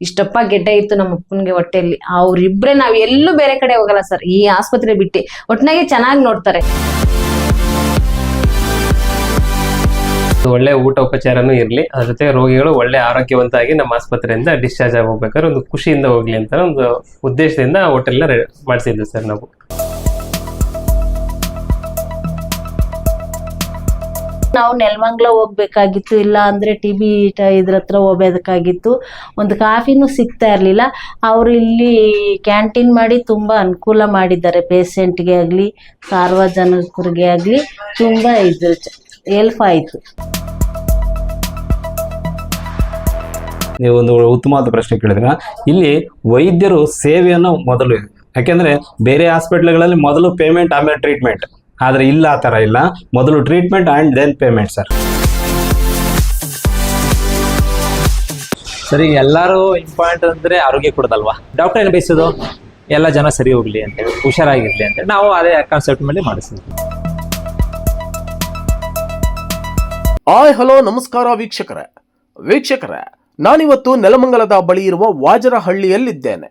ಇಷ್ಟಪ್ಪ ಗೆಡ್ಡೆ ಇತ್ತು ನಮ್ಮ ಅಪ್ಪನಿಗೆ ಹೊಟ್ಟೆಯಲ್ಲಿ. ಅವ್ರಿಬ್ರೆ ನಾವ್ ಎಲ್ಲೂ ಬೇರೆ ಕಡೆ ಹೋಗಲ್ಲ ಸರ್. ಈ ಆಸ್ಪತ್ರೆ ಬಿಟ್ಟು ಒಟ್ನಾಗೆ ಚೆನ್ನಾಗಿ ನೋಡ್ತಾರೆ. ಒಳ್ಳೆ ಊಟ ಉಪಚಾರನೂ ಇರಲಿ. ಅದ್ರ ಜೊತೆ ರೋಗಿಗಳು ಒಳ್ಳೆ ಆರೋಗ್ಯವಂತಾಗಿ ನಮ್ಮ ಆಸ್ಪತ್ರೆಯಿಂದ ಡಿಸ್ಚಾರ್ಜ್ ಆಗಿ ಹೋಗ್ಬೇಕಾದ್ರೆ ಒಂದು ಖುಷಿಯಿಂದ ಹೋಗ್ಲಿ ಅಂತ ಒಂದು ಉದ್ದೇಶದಿಂದ ಹೋಟೆಲ್ನ ಮಾಡಿಸಿದ್ವಿ ಸರ್ ನಾವು. ನಾವು ನೆಲಮಂಗ್ಲ ಹೋಗ್ಬೇಕಾಗಿತ್ತು, ಇಲ್ಲ ಅಂದ್ರೆ ಟಿ ಬಿ ಇದ್ರ ಹತ್ರ ಹೋಗ್ಬೇಕಾಗಿತ್ತು. ಒಂದು ಕಾಫಿನೂ ಸಿಗ್ತಾ ಇರಲಿಲ್ಲ. ಅವರು ಇಲ್ಲಿ ಕ್ಯಾಂಟೀನ್ ಮಾಡಿ ತುಂಬಾ ಅನುಕೂಲ ಮಾಡಿದ್ದಾರೆ. ಪೇಷಂಟ್ಗೆ ಆಗಲಿ, ಸಾರ್ವಜನಿಕರಿಗೆ ಆಗಲಿ ತುಂಬ ಇದು ಹೆಲ್ಪ್ ಆಯಿತು. ನೀವು ಒಂದು ಉತ್ತಮವಾದ ಪ್ರಶ್ನೆ ಕೇಳಿದ್ರೆ? ಇಲ್ಲಿ ವೈದ್ಯರು ಸೇವೆಯನ್ನು ಮೊದಲು, ಯಾಕೆಂದ್ರೆ ಬೇರೆ ಹಾಸ್ಪಿಟ್ಲ್ಗಳಲ್ಲಿ ಮೊದಲು ಪೇಮೆಂಟ್ ಆಮೇಲೆ ಟ್ರೀಟ್ಮೆಂಟ್ ಆದ್ರೆ ಇಲ್ಲ ಆ ಥರ ಇಲ್ಲ. ಮೊದಲು treatment and then payment sir ಸರಿ ಎಲ್ಲರೂ ಇಂಪಾರ್ಟೆಂಟ್ ಅಂದರೆ ಆರೋಗ್ಯ ಕೊಡೋದಲ್ವಾ? ಡಾಕ್ಟರ್ ಏನು ಬಯಸೋದು? ಎಲ್ಲ ಜನ ಸರಿ ಹೋಗ್ಲಿ ಅಂತೇಳಿ ಹುಷಾರಾಗಿರ್ಲಿ ಅಂತೇಳಿ ನಾವು ಅದೇ ಕಾನ್ಸೆಪ್ಟ್ ಮೇಲೆ ಮಾಡಿಸ್ತೀವಿ. ಆಯ್ ಹಲೋ ನಮಸ್ಕಾರ ವೀಕ್ಷಕರೇ. ವೀಕ್ಷಕರೇ ನಾನಿವತ್ತು ನೆಲಮಂಗಲದ ಬಳಿ ಇರುವ ವಾಜರಹಳ್ಳಿಯಲ್ಲಿದ್ದೇನೆ.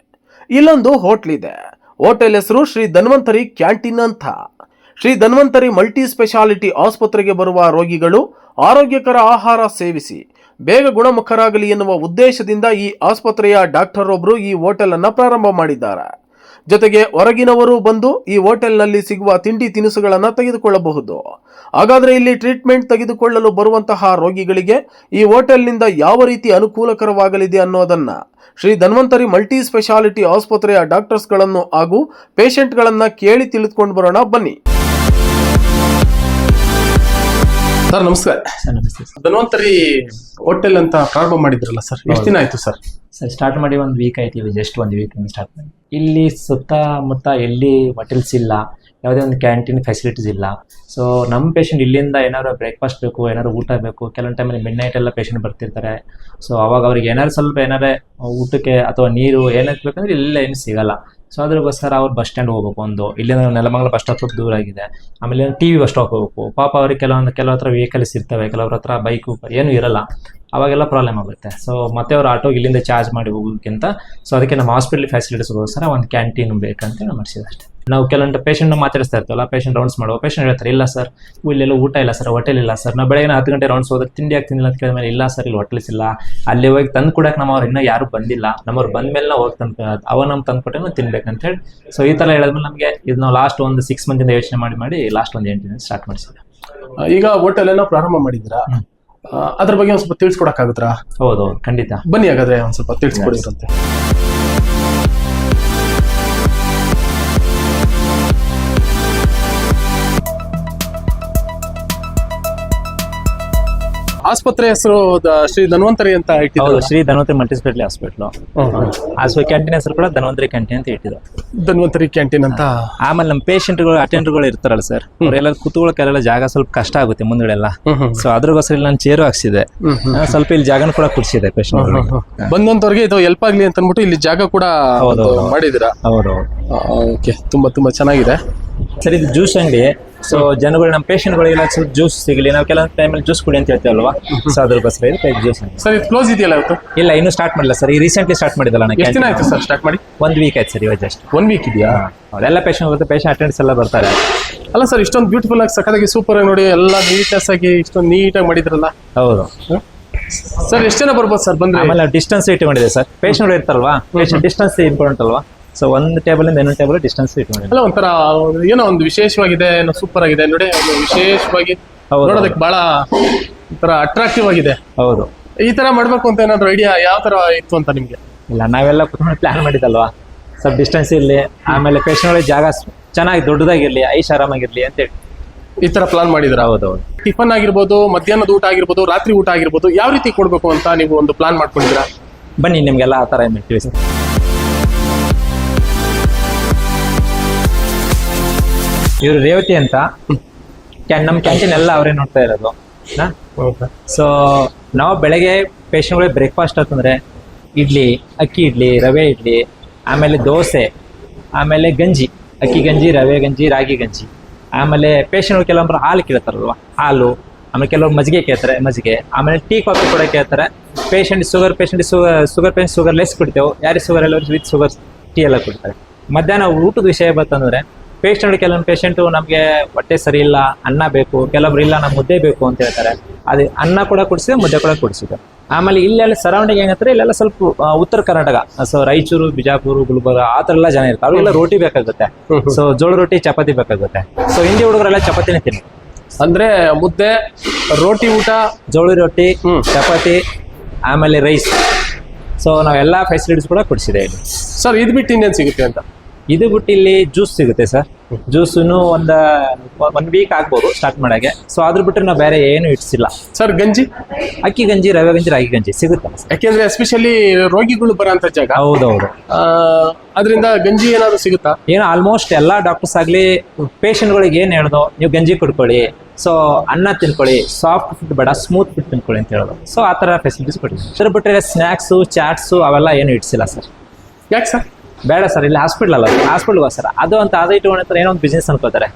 ಇಲ್ಲೊಂದು ಹೋಟ್ಲಿದೆ ಹೋಟೆಲ್ ಹೆಸರು ಶ್ರೀ ಧನ್ವಂತರಿ ಕ್ಯಾಂಟೀನ್ ಅಂತ. ಶ್ರೀ ಧನ್ವಂತರಿ ಮಲ್ಟಿ ಸ್ಪೆಷಾಲಿಟಿ ಆಸ್ಪತ್ರೆಗೆ ಬರುವ ರೋಗಿಗಳು ಆರೋಗ್ಯಕರ ಆಹಾರ ಸೇವಿಸಿ, ಬೇಗ ಗುಣಮುಖರಾಗಲಿ ಎನ್ನುವ ಉದ್ದೇಶದಿಂದ ಈ ಆಸ್ಪತ್ರೆಯ ಡಾಕ್ಟರ್ ಒಬ್ರು ಈ ಹೋಟೆಲ್ ಅನ್ನ ಪ್ರಾರಂಭ ಮಾಡಿದ್ದಾರೆ. ಜೊತೆಗೆ ಹೊರಗಿನವರು ಬಂದು ಈ ಹೋಟೆಲ್ನಲ್ಲಿ ಸಿಗುವ ತಿಂಡಿ ತಿನಿಸುಗಳನ್ನು ತೆಗೆದುಕೊಳ್ಳಬಹುದು. ಹಾಗಾದ್ರೆ ಇಲ್ಲಿ ಟ್ರೀಟ್ಮೆಂಟ್ ತೆಗೆದುಕೊಳ್ಳಲು ಬರುವಂತಹ ರೋಗಿಗಳಿಗೆ ಈ ಹೋಟೆಲ್ನಿಂದ ಯಾವ ರೀತಿ ಅನುಕೂಲಕರವಾಗಲಿದೆ ಅನ್ನೋದನ್ನ ಶ್ರೀ ಧನ್ವಂತರಿ ಮಲ್ಟಿ ಸ್ಪೆಷಾಲಿಟಿ ಆಸ್ಪತ್ರೆಯ ಡಾಕ್ಟರ್ಸ್ಗಳನ್ನು ಹಾಗೂ ಪೇಷಂಟ್ಗಳನ್ನ ಕೇಳಿ ತಿಳಿದುಕೊಂಡು ಬರೋಣ ಬನ್ನಿ. ಸರ್ ನಮಸ್ಕಾರ ಸರ್ ನಮಸ್ತೆ ಸರ್. ಧನ್ವಂತರಿ ಹೋಟೆಲ್ ಅಂತ ಪ್ರಾರಂಭ ಮಾಡಿದ್ರಲ್ಲ ಸರ್? ಎಷ್ಟು ದಿನ ಆಯ್ತು ಸರ್? ಸರ್ ಸ್ಟಾರ್ಟ್ ಮಾಡಿ ಒಂದು ವೀಕ್ ಆಯ್ತು ಜಸ್ಟ್ ಒಂದು ವೀಕ್ ಸ್ಟಾರ್ಟ್ ಮಾಡಿ. ಇಲ್ಲಿ ಸುತ್ತಮುತ್ತ ಎಲ್ಲಿ ಹೋಟೆಲ್ಸ್ ಇಲ್ಲ ಯಾವುದೇ ಒಂದು ಕ್ಯಾಂಟೀನ್ ಫೆಸಿಲಿಟೀಸ್ ಇಲ್ಲ. ಸೊ ನಮ್ಮ ಪೇಷಂಟ್ ಇಲ್ಲಿಂದ ಏನಾದ್ರು ಬ್ರೇಕ್ಫಾಸ್ಟ್ ಬೇಕು ಏನಾದ್ರು ಊಟ ಬೇಕು ಕೆಲವೊಂದು ಟೈಮಲ್ಲಿ ಮಿಡ್ ನೈಟ್ ಎಲ್ಲ ಪೇಷಂಟ್ ಬರ್ತಿರ್ತಾರೆ. ಸೊ ಅವಾಗ ಅವ್ರಿಗೆ ಏನಾದ್ರು ಸ್ವಲ್ಪ ಏನಾರೇ ಊಟಕ್ಕೆ ಅಥವಾ ನೀರು ಏನಾದ್ರು ಬೇಕಂದ್ರೆ ಇಲ್ಲೇ ಏನು ಸಿಗಲ್ಲ. ಸೊ ಅದ್ರಗೋಸ್ಕರ ಅವ್ರು ಬಸ್ ಸ್ಟ್ಯಾಂಡ್ ಹೋಗ್ಬೇಕು ಒಂದು. ಇಲ್ಲಿಂದ ನೆಲಮಂಗಲ ಬಸ್ ಸ್ಟಾಪ್ ದೂರ ಆಗಿದೆ. ಆಮೇಲೆ ಟಿ ವಿ ಬಸ್ ಸ್ಟಾಪ್ ಹೋಗ್ಬೇಕು. ಪಾಪ ಅವ್ರಿಗೆ ಕೆಲವೊಂದು ಕೆಲವ್ರ ಹತ್ರ ವೆಹಿಕಲ್ಸ್ ಇರ್ತವೆ, ಕೆಲವ್ರ ಹತ್ರ ಬೈಕು ಏನು ಇರಲ್ಲ. ಅವಾಗೆಲ್ಲ ಪ್ರಾಬ್ಲಮ್ ಆಗುತ್ತೆ. ಸೊ ಮತ್ತೆ ಅವ್ರು ಆಟೋಗೆ ಇಲ್ಲಿಂದ ಚಾರ್ಜ್ ಮಾಡಿ ಹೋಗೋಕ್ಕಿಂತ ಸೊ ಅದಕ್ಕೆ ನಮ್ಮ ಹಾಸ್ಪಿಟಲ್ ಫೆಸಿಲಿಟೀಸ್ಗೋಸ್ಕರ ಒಂದು ಕ್ಯಾಂಟೀನ್ ಬೇಕಂತ ಮಾಡಿಸಿದ ಅಷ್ಟೇ ನಾವು ಕೆಲವೊಂದು ಪೇಷಂಟ್ ಮಾತಾಡಿಸ್ತಾ ಇರ್ತೀವಲ್ಲ ಪೇಷಂಟ್ ರೌಂಡ್ಸ್ ಮಾಡುವ ಪೇಷಂಟ್ ಹೇಳ್ತಾರೆ ಇಲ್ಲ ಸರ್ ಇಲ್ಲೆಲ್ಲ ಊಟ ಇಲ್ಲ ಸರ್ ಹೋಟೆಲ್ ಇಲ್ಲ ಸರ್ ನಾವು ಬೆಳಗ್ಗೆ ಹತ್ತು ಗಂಟೆ ರೌಂಡ್ಸ್ ಹೋದ್ರೆ ತಿಂಡಿ ತಿನ್ನಲ್ಲ ಅಂತ ಕೇಳಿದ್ಮೇಲೆ ಇಲ್ಲ ಸರ್ ಇಲ್ಲಿ ಹೋಟೆಲ್ಸ್ ಇಲ್ಲ. ಅಲ್ಲಿ ಹೋಗಿ ತಂದು ಕೊಡಕ್ಕೆ ನಮ್ಮವ್ರು ಇನ್ನೂ ಯಾರು ಬಂದಿಲ್ಲ. ನಮ್ಮವ್ರು ಬಂದ ಮೇಲೆ ನಾವು ಹೋಗಿ ತಂದು ಅವ ನಮ್ಗೆ ತಂದು ಕೊಟ್ಟೆ ನಾವು ತಿನ್ಬೇಕಂತ ಹೇಳಿ ಸೊ ಈ ಥರ ಹೇಳಿದ್ಮೇಲೆ ನಮಗೆ ಇದು ನಾವು ಲಾಸ್ಟ್ ಒಂದು ಸಿಕ್ಸ್ ಮಂತಿಂದ ಯೋಚನೆ ಮಾಡಿ ಮಾಡಿ ಲಾಸ್ಟ್ ಒಂದು ಎಂಟು ದಿನ ಸ್ಟಾರ್ಟ್ ಮಾಡಿಸಿದ್ದೆ ಈಗ ಹೋಟೆಲ್ ಏನೋ ಪ್ರಾರಂಭ ಮಾಡಿದ್ರ ಅದ್ರ ಬಗ್ಗೆ ಒಂದ್ ಸ್ವಲ್ಪ ತಿಳಿಸ್ಕೊಡಕ್ಕಾಗುತ್ತಾ? ಹೌದು ಖಂಡಿತ. ಬನ್ನಿ ಹಾಗಾದ್ರೆ ಒಂದ್ ಸ್ವಲ್ಪ ತಿಳಿಸ್ಕೊಡಿರಂತೆ ಆಸ್ಪತ್ರೆ ಹೆಸರು ಶ್ರೀ ಧನ್ವಂತರಿ ಅಂತ ಹೌದು ಶ್ರೀ ಧನ್ವಂತರಿ ಮಲ್ಟಿಸ್ಪೆಷಾಲಿಟಿ ಹಾಸ್ಪಿಟ್ಲು. ಆಸ್ಪತ್ರೆ ಕ್ಯಾಂಟೀನ್ ಹೆಸರು ಕೂಡ ಧನ್ವಂತರಿ ಕ್ಯಾಂಟೀನ್ ಅಂತ ಇಟ್ಟಿದ್ರು ಧನ್ವಂತರಿ ಕ್ಯಾಂಟೀನ್ ಅಂತ. ಆಮೇಲೆ ನಮ್ಮ ಪೇಷಂಟ್ಗಳು ಅಟೆಂಡರ್ಗಳು ಇರ್ತಾರಲ್ಲ ಸರ್ ಅವರೆಲ್ಲ ಕೂತ್ಕೊಳ್ಳೋಕೆಲ್ಲ ಜಾಗ ಸ್ವಲ್ಪ ಕಷ್ಟ ಆಗುತ್ತೆ ಮುಂದ್ಗಡೆ ಎಲ್ಲ ಹ್ಮ್ ಹ್ಮ್. ಸೊ ಅದ್ರಗೋಸ್ಕರ ಇಲ್ಲಿ ನಾನು ಚೇರು ಹಾಕ್ಸಿದೆ. ಆ, ಸ್ವಲ್ಪ ಇಲ್ಲಿ ಜಾಗನ ಕೂಡ ಕುಡಿಸಿದೆ ಪೇಷಂಟ್ ಬಂದಂತವ್ರಿಗೆ ಇದು ಹೆಲ್ಪ್ ಆಗ್ಲಿ ಅಂತ ಅಂದ್ಬಿಟ್ಟು ಇಲ್ಲಿ ಜಾಗ ಕೂಡ ಮಾಡಿದಿರ ಒಂದು. ಹೌದು. ಓಕೆ ತುಂಬಾ ತುಂಬಾ ಚೆನ್ನಾಗಿದೆ. ಸರ್ ಇದು ಜ್ಯೂಸ್ ಅಂಗಡಿ. ಸೊ ಜನಗಳು ನಮ್ಮ ಪೇಷಂಟ್ಗಳಿಗೆಲ್ಲ ಸ್ವಲ್ಪ ಜ್ಯೂಸ್ ಸಿಗಲಿ ನಾವು ಕೆಲವೊಂದು ಟೈಮಲ್ಲಿ ಜ್ಯೂಸ್ ಕುಡಿ ಅಂತ ಹೇಳ್ತೇವಲ್ವಾ? ಸೊ ಅದ್ರಗೋಸ್ಕರ ಇದು ಜ್ಯೂಸ್ ಅಂಗಡಿ ಸರ್ ಇದು ಕ್ಲೋಸ್ ಇದೆಯಲ್ಲ ಇವತ್ತು? ಇಲ್ಲ ಇನ್ನೂ ಸ್ಟಾರ್ಟ್ ಮಾಡಿಲ್ಲ ಸರ್. ಈ ರೀಸೆಂಟ್ಲಿ ಸ್ಟಾರ್ಟ್ ಮಾಡಿದಲ್ಲ ಎಷ್ಟು ದಿನ ಆಯ್ತು ಸರ್ ಸ್ಟಾರ್ಟ್ ಮಾಡಿ? ಒಂದು ವೀಕ್ ಆಯ್ತು ಸರ್ ಇವಾಗ ಜಸ್ಟ್ ಒನ್ ವೀಕ್ ಇದೆಯಾ? ಎಲ್ಲ ಪೇಷಂಟ್ ಬರುತ್ತೆ ಪೇಷಂಟ್ ಅಟೆಂಡ್ಸ್ ಎಲ್ಲ ಬರ್ತಾರೆ. ಅಲ್ಲ ಸರ್ ಇಷ್ಟೊಂದು ಬ್ಯೂಟಿಫುಲ್ ಆಗಿ ಸಖತ್ತಾಗಿ ಸೂಪರ್ ಆಗಿ ನೋಡಿ ಎಲ್ಲ ನೀಟ್ನೆಸ್ ಆಗಿ ಇಷ್ಟೊಂದು ನೀಟಾಗಿ ಮಾಡಿದ್ರಲ್ಲ? ಹೌದು. ಸರ್ ಎಷ್ಟು ಜನ ಬರ್ಬೋದು ಸರ್ ಬಂದ್ರೆ? ಆಮೇಲೆ ಡಿಸ್ಟೆನ್ಸ್ ಇಟ್ಕೊಂಡಿದೆ ಸರ್. ಪೇಷಂಟ್ ಇರ್ತಾರಲ್ವಾ? ಪೇಷಂಟ್ ಡಿಸ್ಟೆನ್ಸ್ ಇಂಪಾರ್ಟೆಂಟ್ ಅಲ್ವಾ? ಸೊ ಒಂದು ಟೇಬಲ್ ಇಂದ ಇನ್ನೊಂದು ಟೇಬಲ್ ಡಿಸ್ಟೆನ್ಸ್ ಇಟ್ಕೊಂಡಿದೆ ಅಲ್ಲ ಒಂಥರ ಏನೋ ಒಂದು ವಿಶೇಷವಾಗಿದೆ ಏನೋ ಸೂಪರ್ ಆಗಿದೆ ನೋಡಿ ಒಂದು ವಿಶೇಷವಾಗಿ ಹೌದು. ನೋಡೋದಕ್ಕೆ ಬಹಳ ಒಂಥರ ಅಟ್ರಾಕ್ಟಿವ್ ಆಗಿದೆ. ಹೌದು. ಈ ತರ ಮಾಡ್ಬೇಕು ಅಂತ ಏನಾದ್ರು ಐಡಿಯಾ ಯಾವ ತರ ಇತ್ತು ಅಂತ ನಿಮ್ಗೆ? ಇಲ್ಲ ನಾವೆಲ್ಲ ಕುತ್ಕೊಂಡು ಪ್ಲಾನ್ ಮಾಡಿದ್ದಲ್ವಾ? ಸ್ವಲ್ಪ ಡಿಸ್ಟೆನ್ಸ್ ಇರಲಿ ಆಮೇಲೆ ಪೇಷಂಟ್ಗಳಿಗೆ ಜಾಗ ಸ್- ಚೆನ್ನಾಗಿ ದೊಡ್ಡದಾಗಿರ್ಲಿ ಐಶ್ ಆರಾಮಾಗಿರ್ಲಿ ಅಂತೇಳಿ ಈ ತರ ಪ್ಲಾನ್ ಮಾಡಿದ್ರ ಹೌದು ಹೌದು. ಟಿಫನ್ ಆಗಿರ್ಬೋದು ಮಧ್ಯಾಹ್ನದ ಊಟ ಆಗಿರ್ಬೋದು ರಾತ್ರಿ ಊಟ ಆಗಿರ್ಬೋದು ಯಾವ ರೀತಿ ಕೊಡ್ಬೇಕು ಅಂತ ನೀವು ಒಂದು ಪ್ಲಾನ್ ಮಾಡ್ಕೊಂಡಿದ್ದೀರಾ? ಬನ್ನಿ ನಿಮಗೆಲ್ಲ ಆ ಥರ ತಿಳಿಸಿ ಇವರು ರೇವತಿ ಅಂತ. ಕ್ಯಾನ್ ನಮ್ಮ ಕ್ಯಾಂಟೀನ್ ಎಲ್ಲ ಅವರೇ ನೋಡ್ತಾ ಇರೋದು. ಸೊ ನಾವು ಬೆಳಗ್ಗೆ ಪೇಷಂಟ್ಗಳಿಗೆ ಬ್ರೇಕ್ಫಾಸ್ಟ್ ಅಂತಂದ್ರೆ ಇಡ್ಲಿ ಅಕ್ಕಿ ಇಡ್ಲಿ ರವೆ ಇಡ್ಲಿ ಆಮೇಲೆ ದೋಸೆ ಆಮೇಲೆ ಗಂಜಿ ಅಕ್ಕಿ ಗಂಜಿ ರವೆ ಗಂಜಿ ರಾಗಿ ಗಂಜಿ. ಆಮೇಲೆ ಪೇಷಂಟ್ಗಳು ಕೆಲವೊಬ್ಬರು ಹಾಲು ಕೇಳ್ತಾರಲ್ವ? ಹಾಲು ಆಮೇಲೆ ಕೆಲವರು ಮಜ್ಜಿಗೆ ಕೇಳ್ತಾರೆ ಮಜ್ಜಿಗೆ. ಆಮೇಲೆ ಟೀ ಕಾಫಿ ಕೂಡ ಕೇಳ್ತಾರೆ. Patient sugar patient sugar patient sugar less ಕುಡಿತೇವೆ. ಯಾರಿಗೆ ಶುಗರ್ ಎಲ್ಲ ವಿತ್ ಶುಗರ್ ಟೀ ಎಲ್ಲ ಕುಡಿತಾರೆ. ಮಧ್ಯಾಹ್ನ ಊಟದ ವಿಷಯ ಬಂತಂದ್ರೆ ಪೇಷಂಟ್ ಕೆಲವೊಂದು ಪೇಷಂಟು ನಮಗೆ ಹೊಟ್ಟೆ ಸರಿ ಇಲ್ಲ ಅನ್ನ ಬೇಕು ಕೆಲವೊಬ್ರು ಇಲ್ಲ ನಮ್ಗೆ ಮುದ್ದೆ ಬೇಕು ಅಂತ ಹೇಳ್ತಾರೆ. ಅದೇ ಅನ್ನ ಕೂಡ ಕೊಡ್ಸಿದೆ ಮುದ್ದೆ ಕೂಡ ಕೊಡ್ಸಿದೆ. ಆಮೇಲೆ ಇಲ್ಲೆಲ್ಲ ಸರೌಂಡಿಂಗ್ ಹೆಂಗಂದ್ರೆ ಇಲ್ಲೆಲ್ಲ ಸ್ವಲ್ಪ ಉತ್ತರ ಕರ್ನಾಟಕ ಸೊ ರಾಯಚೂರು ಬಿಜಾಪುರ ಗುಲ್ಬರ್ಗ ಆ ಥರ ಎಲ್ಲ ಜನ ಇರ್ತಾರೆ. ಅವ್ರಿಗೆಲ್ಲ ರೋಟಿ ಬೇಕಾಗುತ್ತೆ. ಸೊ ಜೋಳ ರೊಟ್ಟಿ ಚಪಾತಿ ಬೇಕಾಗುತ್ತೆ. ಸೊ ಹಿಂದಿ ಹುಡುಗರೆಲ್ಲ ಚಪಾತಿನೇ ತಿನ್ನಿ ಅಂದ್ರೆ ಮುದ್ದೆ ರೋಟಿ ಊಟ ಜೋಳ ರೊಟ್ಟಿ ಚಪಾತಿ ಆಮೇಲೆ ರೈಸ್ ಸೊ ನಾವೆಲ್ಲ ಫೆಸಿಲಿಟೀಸ್ ಕೂಡ ಕೊಡಿಸಿದೆ ಇಲ್ಲಿ. ಸರ್ ಇದು ಬಿಟ್ಟು ಇನ್ನೇನ್ ಸಿಗುತ್ತೆ ಅಂತ? ಇದು ಬಿಟ್ಟು ಇಲ್ಲಿ ಜ್ಯೂಸ್ ಸಿಗುತ್ತೆ ಸರ್ ಜ್ಯೂಸನ್ನು ಒಂದು ಒನ್ ವೀಕ್ ಆಗ್ಬೋದು ಸ್ಟಾರ್ಟ್ ಮಾಡಕ್ಕೆ. ಸೊ ಅದ್ರ ಬಿಟ್ಟರೆ ನಾವು ಬೇರೆ ಏನು ಇಟ್ಸಿಲ್ಲ ಸರ್ ಗಂಜಿ? ಅಕ್ಕಿ ಗಂಜಿ ರವೆ ಗಂಜಿ ರಾಗಿ ಗಂಜಿ ಸಿಗುತ್ತೆ ಯಾಕೆಂದ್ರೆ ಎಸ್ಪೆಷಲಿ ರೋಗಿಗಳು ಬರೋಂಥ ಜಾಗ. ಹೌದೌದು. ಅದರಿಂದ ಗಂಜಿ ಏನಾದ್ರು ಸಿಗುತ್ತಾ? ಏನು ಆಲ್ಮೋಸ್ಟ್ ಎಲ್ಲ ಡಾಕ್ಟರ್ಸ್ ಆಗಲಿ ಪೇಷಂಟ್ಗಳಿಗೆ ಏನು ಹೇಳ್ದು? ನೀವು ಗಂಜಿ ಕುಡ್ಕೊಳ್ಳಿ. ಸೊ ಅನ್ನ ತಿನ್ಕೊಳ್ಳಿ. ಸಾಫ್ಟ್ ಫುಡ್ ಬೇಡ ಸ್ಮೂತ್ ಫುಡ್ ತಿನ್ಕೊಳ್ಳಿ ಅಂತ ಹೇಳೋದು. ಸೊ ಆ ಥರ ಫೆಸಿಲಿಟೀಸ್ ಕೊಡಿ ಸರ್ ಬಿಟ್ಟರೆ ಸ್ನ್ಯಾಕ್ಸು ಚಾಟ್ಸು ಅವೆಲ್ಲ ಏನು ಇಟ್ಸಿಲ್ಲ ಸರ್ ಯಾಕೆ ಸರ್ ಬೇಡ ಸರ್ ಇಲ್ಲಿ ಹಾಸ್ಪಿಟಲ್ ಅಲ್ಲ. ಹಾಸ್ಪಿಟಲ್ಗೆ ಸರ್. ಅದು ಅಂತ ಅದು ಇಟ್ಕೊಂಡ್ರೆ ಏನೋ ಒಂದು ಬಿಸ್ನೆಸ್ ಅನ್ಕೋತಾರೆ.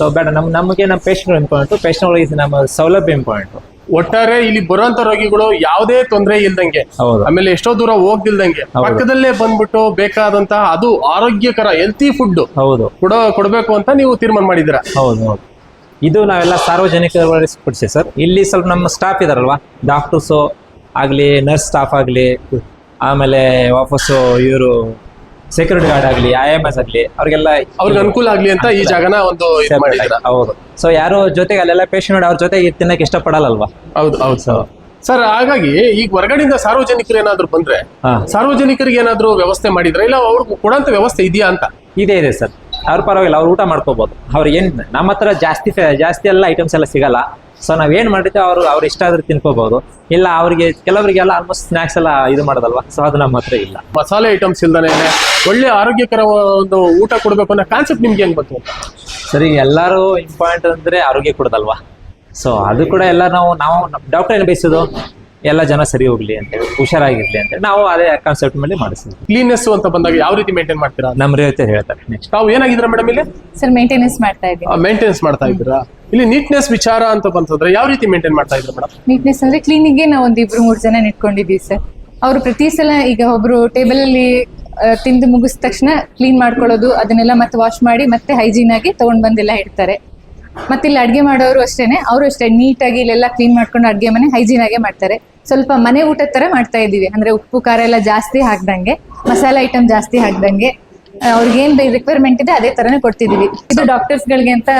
ಸೊ ಬೇಡ ನಮ್ ನಮಗೆ ನಮ್ಮ ಪೇಷಂಟ್ಗಳು ಇಂಪಾರ್ಟೆಂಟು ಪೇಷಂಟ್ಗಳಿಗೆ ನಮ್ಮ ಸೌಲಭ್ಯ ಇಂಪಾರ್ಟೆಂಟು ಒಟ್ಟಾರೆ ಇಲ್ಲಿ ಬರುವಂತ ರೋಗಿಗಳು ಯಾವುದೇ ತೊಂದರೆ ಇಲ್ದಂಗೆ ಹೌದು. ಆಮೇಲೆ ಎಷ್ಟೋ ದೂರ ಹೋಗ್ದಿಲ್ದಂಗೆ ಪಕ್ಕದಲ್ಲೇ ಬಂದ್ಬಿಟ್ಟು ಬೇಕಾದಂತಹ ಅದು ಆರೋಗ್ಯಕರ ಹೆಲ್ತಿ ಫುಡ್ ಹೌದು. ಕೊಡೋ ಕೊಡಬೇಕು ಅಂತ ನೀವು ತೀರ್ಮಾನ ಮಾಡಿದ್ದೀರಾ? ಹೌದು ಹೌದು. ಇದು ನಾವೆಲ್ಲ ಸಾರ್ವಜನಿಕರಿಗೆ ಕೊಡಿಸಿ ಸರ್. ಇಲ್ಲಿ ಸ್ವಲ್ಪ ನಮ್ಮ ಸ್ಟಾಫ್ ಇದಾರಲ್ವಾ? ಡಾಕ್ಟರ್ಸು ಆಗಲಿ ನರ್ಸ್ ಸ್ಟಾಫ್ ಆಗಲಿ ಆಮೇಲೆ ವಾಪಸ್ಸು ಇವರು ಸೆಕ್ಯೂರಿಟಿ ಗಾರ್ಡ್ ಆಗಲಿ ಐ ಎಂ ಎಸ್ ಆಗಲಿ ಅವ್ರಿಗೆಲ್ಲ ಅವ್ರಿಗೆ ಅನುಕೂಲ ಆಗ್ಲಿ ಅಂತ ಈ ಜಾಗನ ಒಂದು ಇದು separate ಮಾಡಿದ್ದೀರಾ. ಹೌದು. ಸೊ ಯಾರು ಜೊತೆಗೆ ಅಲ್ಲೆಲ್ಲ ಪೇಷಂಟ್ ಅವ್ರ ಜೊತೆಗೆ ತಿನ್ನಕ್ಕೆ ಇಷ್ಟಪಡಲ್ವಾ ಹೌದು ಹೌದು. ಸರ್ ಸರ್ ಹಾಗಾಗಿ ಈಗ ಹೊರಗಡೆಯಿಂದ ಸಾರ್ವಜನಿಕರು ಏನಾದ್ರು ಬಂದ್ರೆ ಹಾ. ಸಾರ್ವಜನಿಕರಿಗೆ ಏನಾದ್ರು ವ್ಯವಸ್ಥೆ ಮಾಡಿದ್ರೆ? ಇಲ್ಲ ಅವ್ರಿಗೆ ಕೊಡೋಂತ ವ್ಯವಸ್ಥೆ ಇದೆಯಾ ಅಂತ? ಇದೆ ಇದೆ ಸರ್ ಅವ್ರ ಪರವಾಗಿಲ್ಲ ಅವ್ರು ಊಟ ಮಾಡ್ಕೋಬಹುದು ಅವ್ರು ಏನ್ ನಮ್ಮ ಹತ್ರ ಜಾಸ್ತಿ ಫೆ- ಜಾಸ್ತಿ ಎಲ್ಲ ಐಟಮ್ಸ್ ಎಲ್ಲ ಸಿಗಲ್ಲ. ಸೊ ನಾವ್ ಏನ್ ಮಾಡಿದ್ರೆ ಅವ್ರು ಅವ್ರ ಇಷ್ಟ ಆದ್ರೆ ತಿನ್ಕೋಬಹುದು ಇಲ್ಲ ಅವ್ರಿಗೆ ಕೆಲವರಿಗೆಲ್ಲ ಆಲ್ಮೋಸ್ಟ್ ಸ್ನಾಕ್ಸ್ ಎಲ್ಲ ಇದು ಮಾಡೋದಲ್ವಾ? ಸೊ ಅದು ನಮ್ಮ ಹತ್ರ ಇಲ್ಲ. ಮಸಾಲೆ ಐಟಮ್ಸ್ ಇಲ್ದಾನೆ ಒಳ್ಳೆ ಆರೋಗ್ಯಕರ ಒಂದು ಊಟ ಕೊಡ್ಬೇಕು ಅನ್ನೋ ಕಾನ್ಸೆಪ್ಟ್ ನಿಮ್ಗೆ ಹೆಂಗ್ ಬಂತು? ಸರಿ ಎಲ್ಲರೂ ಇಂಪಾರ್ಟೆಂಟ್ ಅಂದ್ರೆ ಆರೋಗ್ಯ ಕೊಡೋದಲ್ವಾ? ಸೊ ಅದು ಕೂಡ ಎಲ್ಲ ನಾವು ನಾವು ಡಾಕ್ಟರ್ ಏನು ಬಯಸೋದು ಎಲ್ಲ ಜನ ಸರಿ ಹೋಗ್ಲಿ ಅಂತ ಹೇಳಿ ಹುಷಾರಾಗಿರ್ಲಿ ಅಂತ ನಾವು ಅದೇ ಕಾನ್ಸೆಪ್ಟ್ ಮೇಲೆ ಮಾಡಿಸಿದ್ವಿ. ಕ್ಲೀನ್ನೆಸ್ ಅಂತ ಬಂದಾಗ ಯಾವ ರೀತಿ ಮೇಂಟೈನ್ ಮಾಡ್ತೀರಾ? ನಮ್ಮ ರೀತಿ ಹೇಳ್ತಾರೆ ನೆಕ್ಸ್ಟ್ ನಾವು ಏನಾಗಿದ್ರ ಮೇಡಮ್ ಇಲ್ಲಿ? ಸರ್ ಮೇಂಟೆನೆನ್ಸ್ ಮಾಡ್ತಾ ಇದ್ದೀವಿ. ಮೇಂಟೆನೆನ್ಸ್ ಮಾಡ್ತಾ ಇದ್ದೀರಾ? ಇಲ್ಲಿ ನೀಟ್ನೆಸ್ ವಿಚಾರ ಅಂತ ಬಂತಂದ್ರೆ ಯಾವ ರೀತಿ ಮೇಂಟೈನ್ ಮಾಡ್ತಾ ಇದ್ದೀರಾ ಮೇಡಮ್ ನೀಟ್ನೆಸ್ ಅಂದ್ರೆ ಕ್ಲೀನಿಗೆ ನಾವು ಒಂದ್ ಇಬ್ರು ಮೂರ್ ಜನ ಇಟ್ಕೊಂಡಿದೀವಿ ಸರ್ ಅವರು ಪ್ರತಿ ಸಲ ಈಗ ಒಬ್ರು ಟೇಬಲ್ ಅಲ್ಲಿ ತಿಂದು ಮುಗಿಸಿದ ತಕ್ಷಣ ಕ್ಲೀನ್ ಮಾಡ್ಕೊಳ್ಳೋದು, ಅದನ್ನೆಲ್ಲ ಮತ್ತೆ ವಾಶ್ ಮಾಡಿ ಮತ್ತೆ ಹೈಜೀನ್ ಆಗಿ ತಗೊಂಡ್ ಬಂದೆಲ್ಲ ಇಡ್ತಾರೆ. ಮತ್ತೆ ಇಲ್ಲಿ ಅಡ್ಗೆ ಮಾಡೋರು ಅಷ್ಟೇನೆ, ಅವರು ಅಷ್ಟೇ ನೀಟಾಗಿ ಇಲ್ಲೆಲ್ಲ ಕ್ಲೀನ್ ಮಾಡ್ಕೊಂಡು ಅಡ್ಗೆ ಮನೆ ಹೈಜೀನ್ ಆಗೇ ಮಾಡ್ತಾರೆ. ಸ್ವಲ್ಪ ಮನೆ ಊಟದ ತರ ಮಾಡ್ತಾ ಇದೀವಿ ಅಂದ್ರೆ ಉಪ್ಪು, ಖಾರ ಎಲ್ಲ ಜಾಸ್ತಿ ಹಾಕ್ದಂಗೆ, ಮಸಾಲೆ ಐಟಮ್ ಜಾಸ್ತಿ ಹಾಕ್ದಂಗೆ. ಆ, ಅವ್ರಿಗೆ ಏನ್ ರಿಕ್ವೈರ್ಮೆಂಟ್ ಇದೆ ಅದೇ ತರನೇ ಕೊಡ್ತಿದೀವಿ. ಇದು ಡಾಕ್ಟರ್ಸ್ ಗಳಿಗೆ ಅಂತ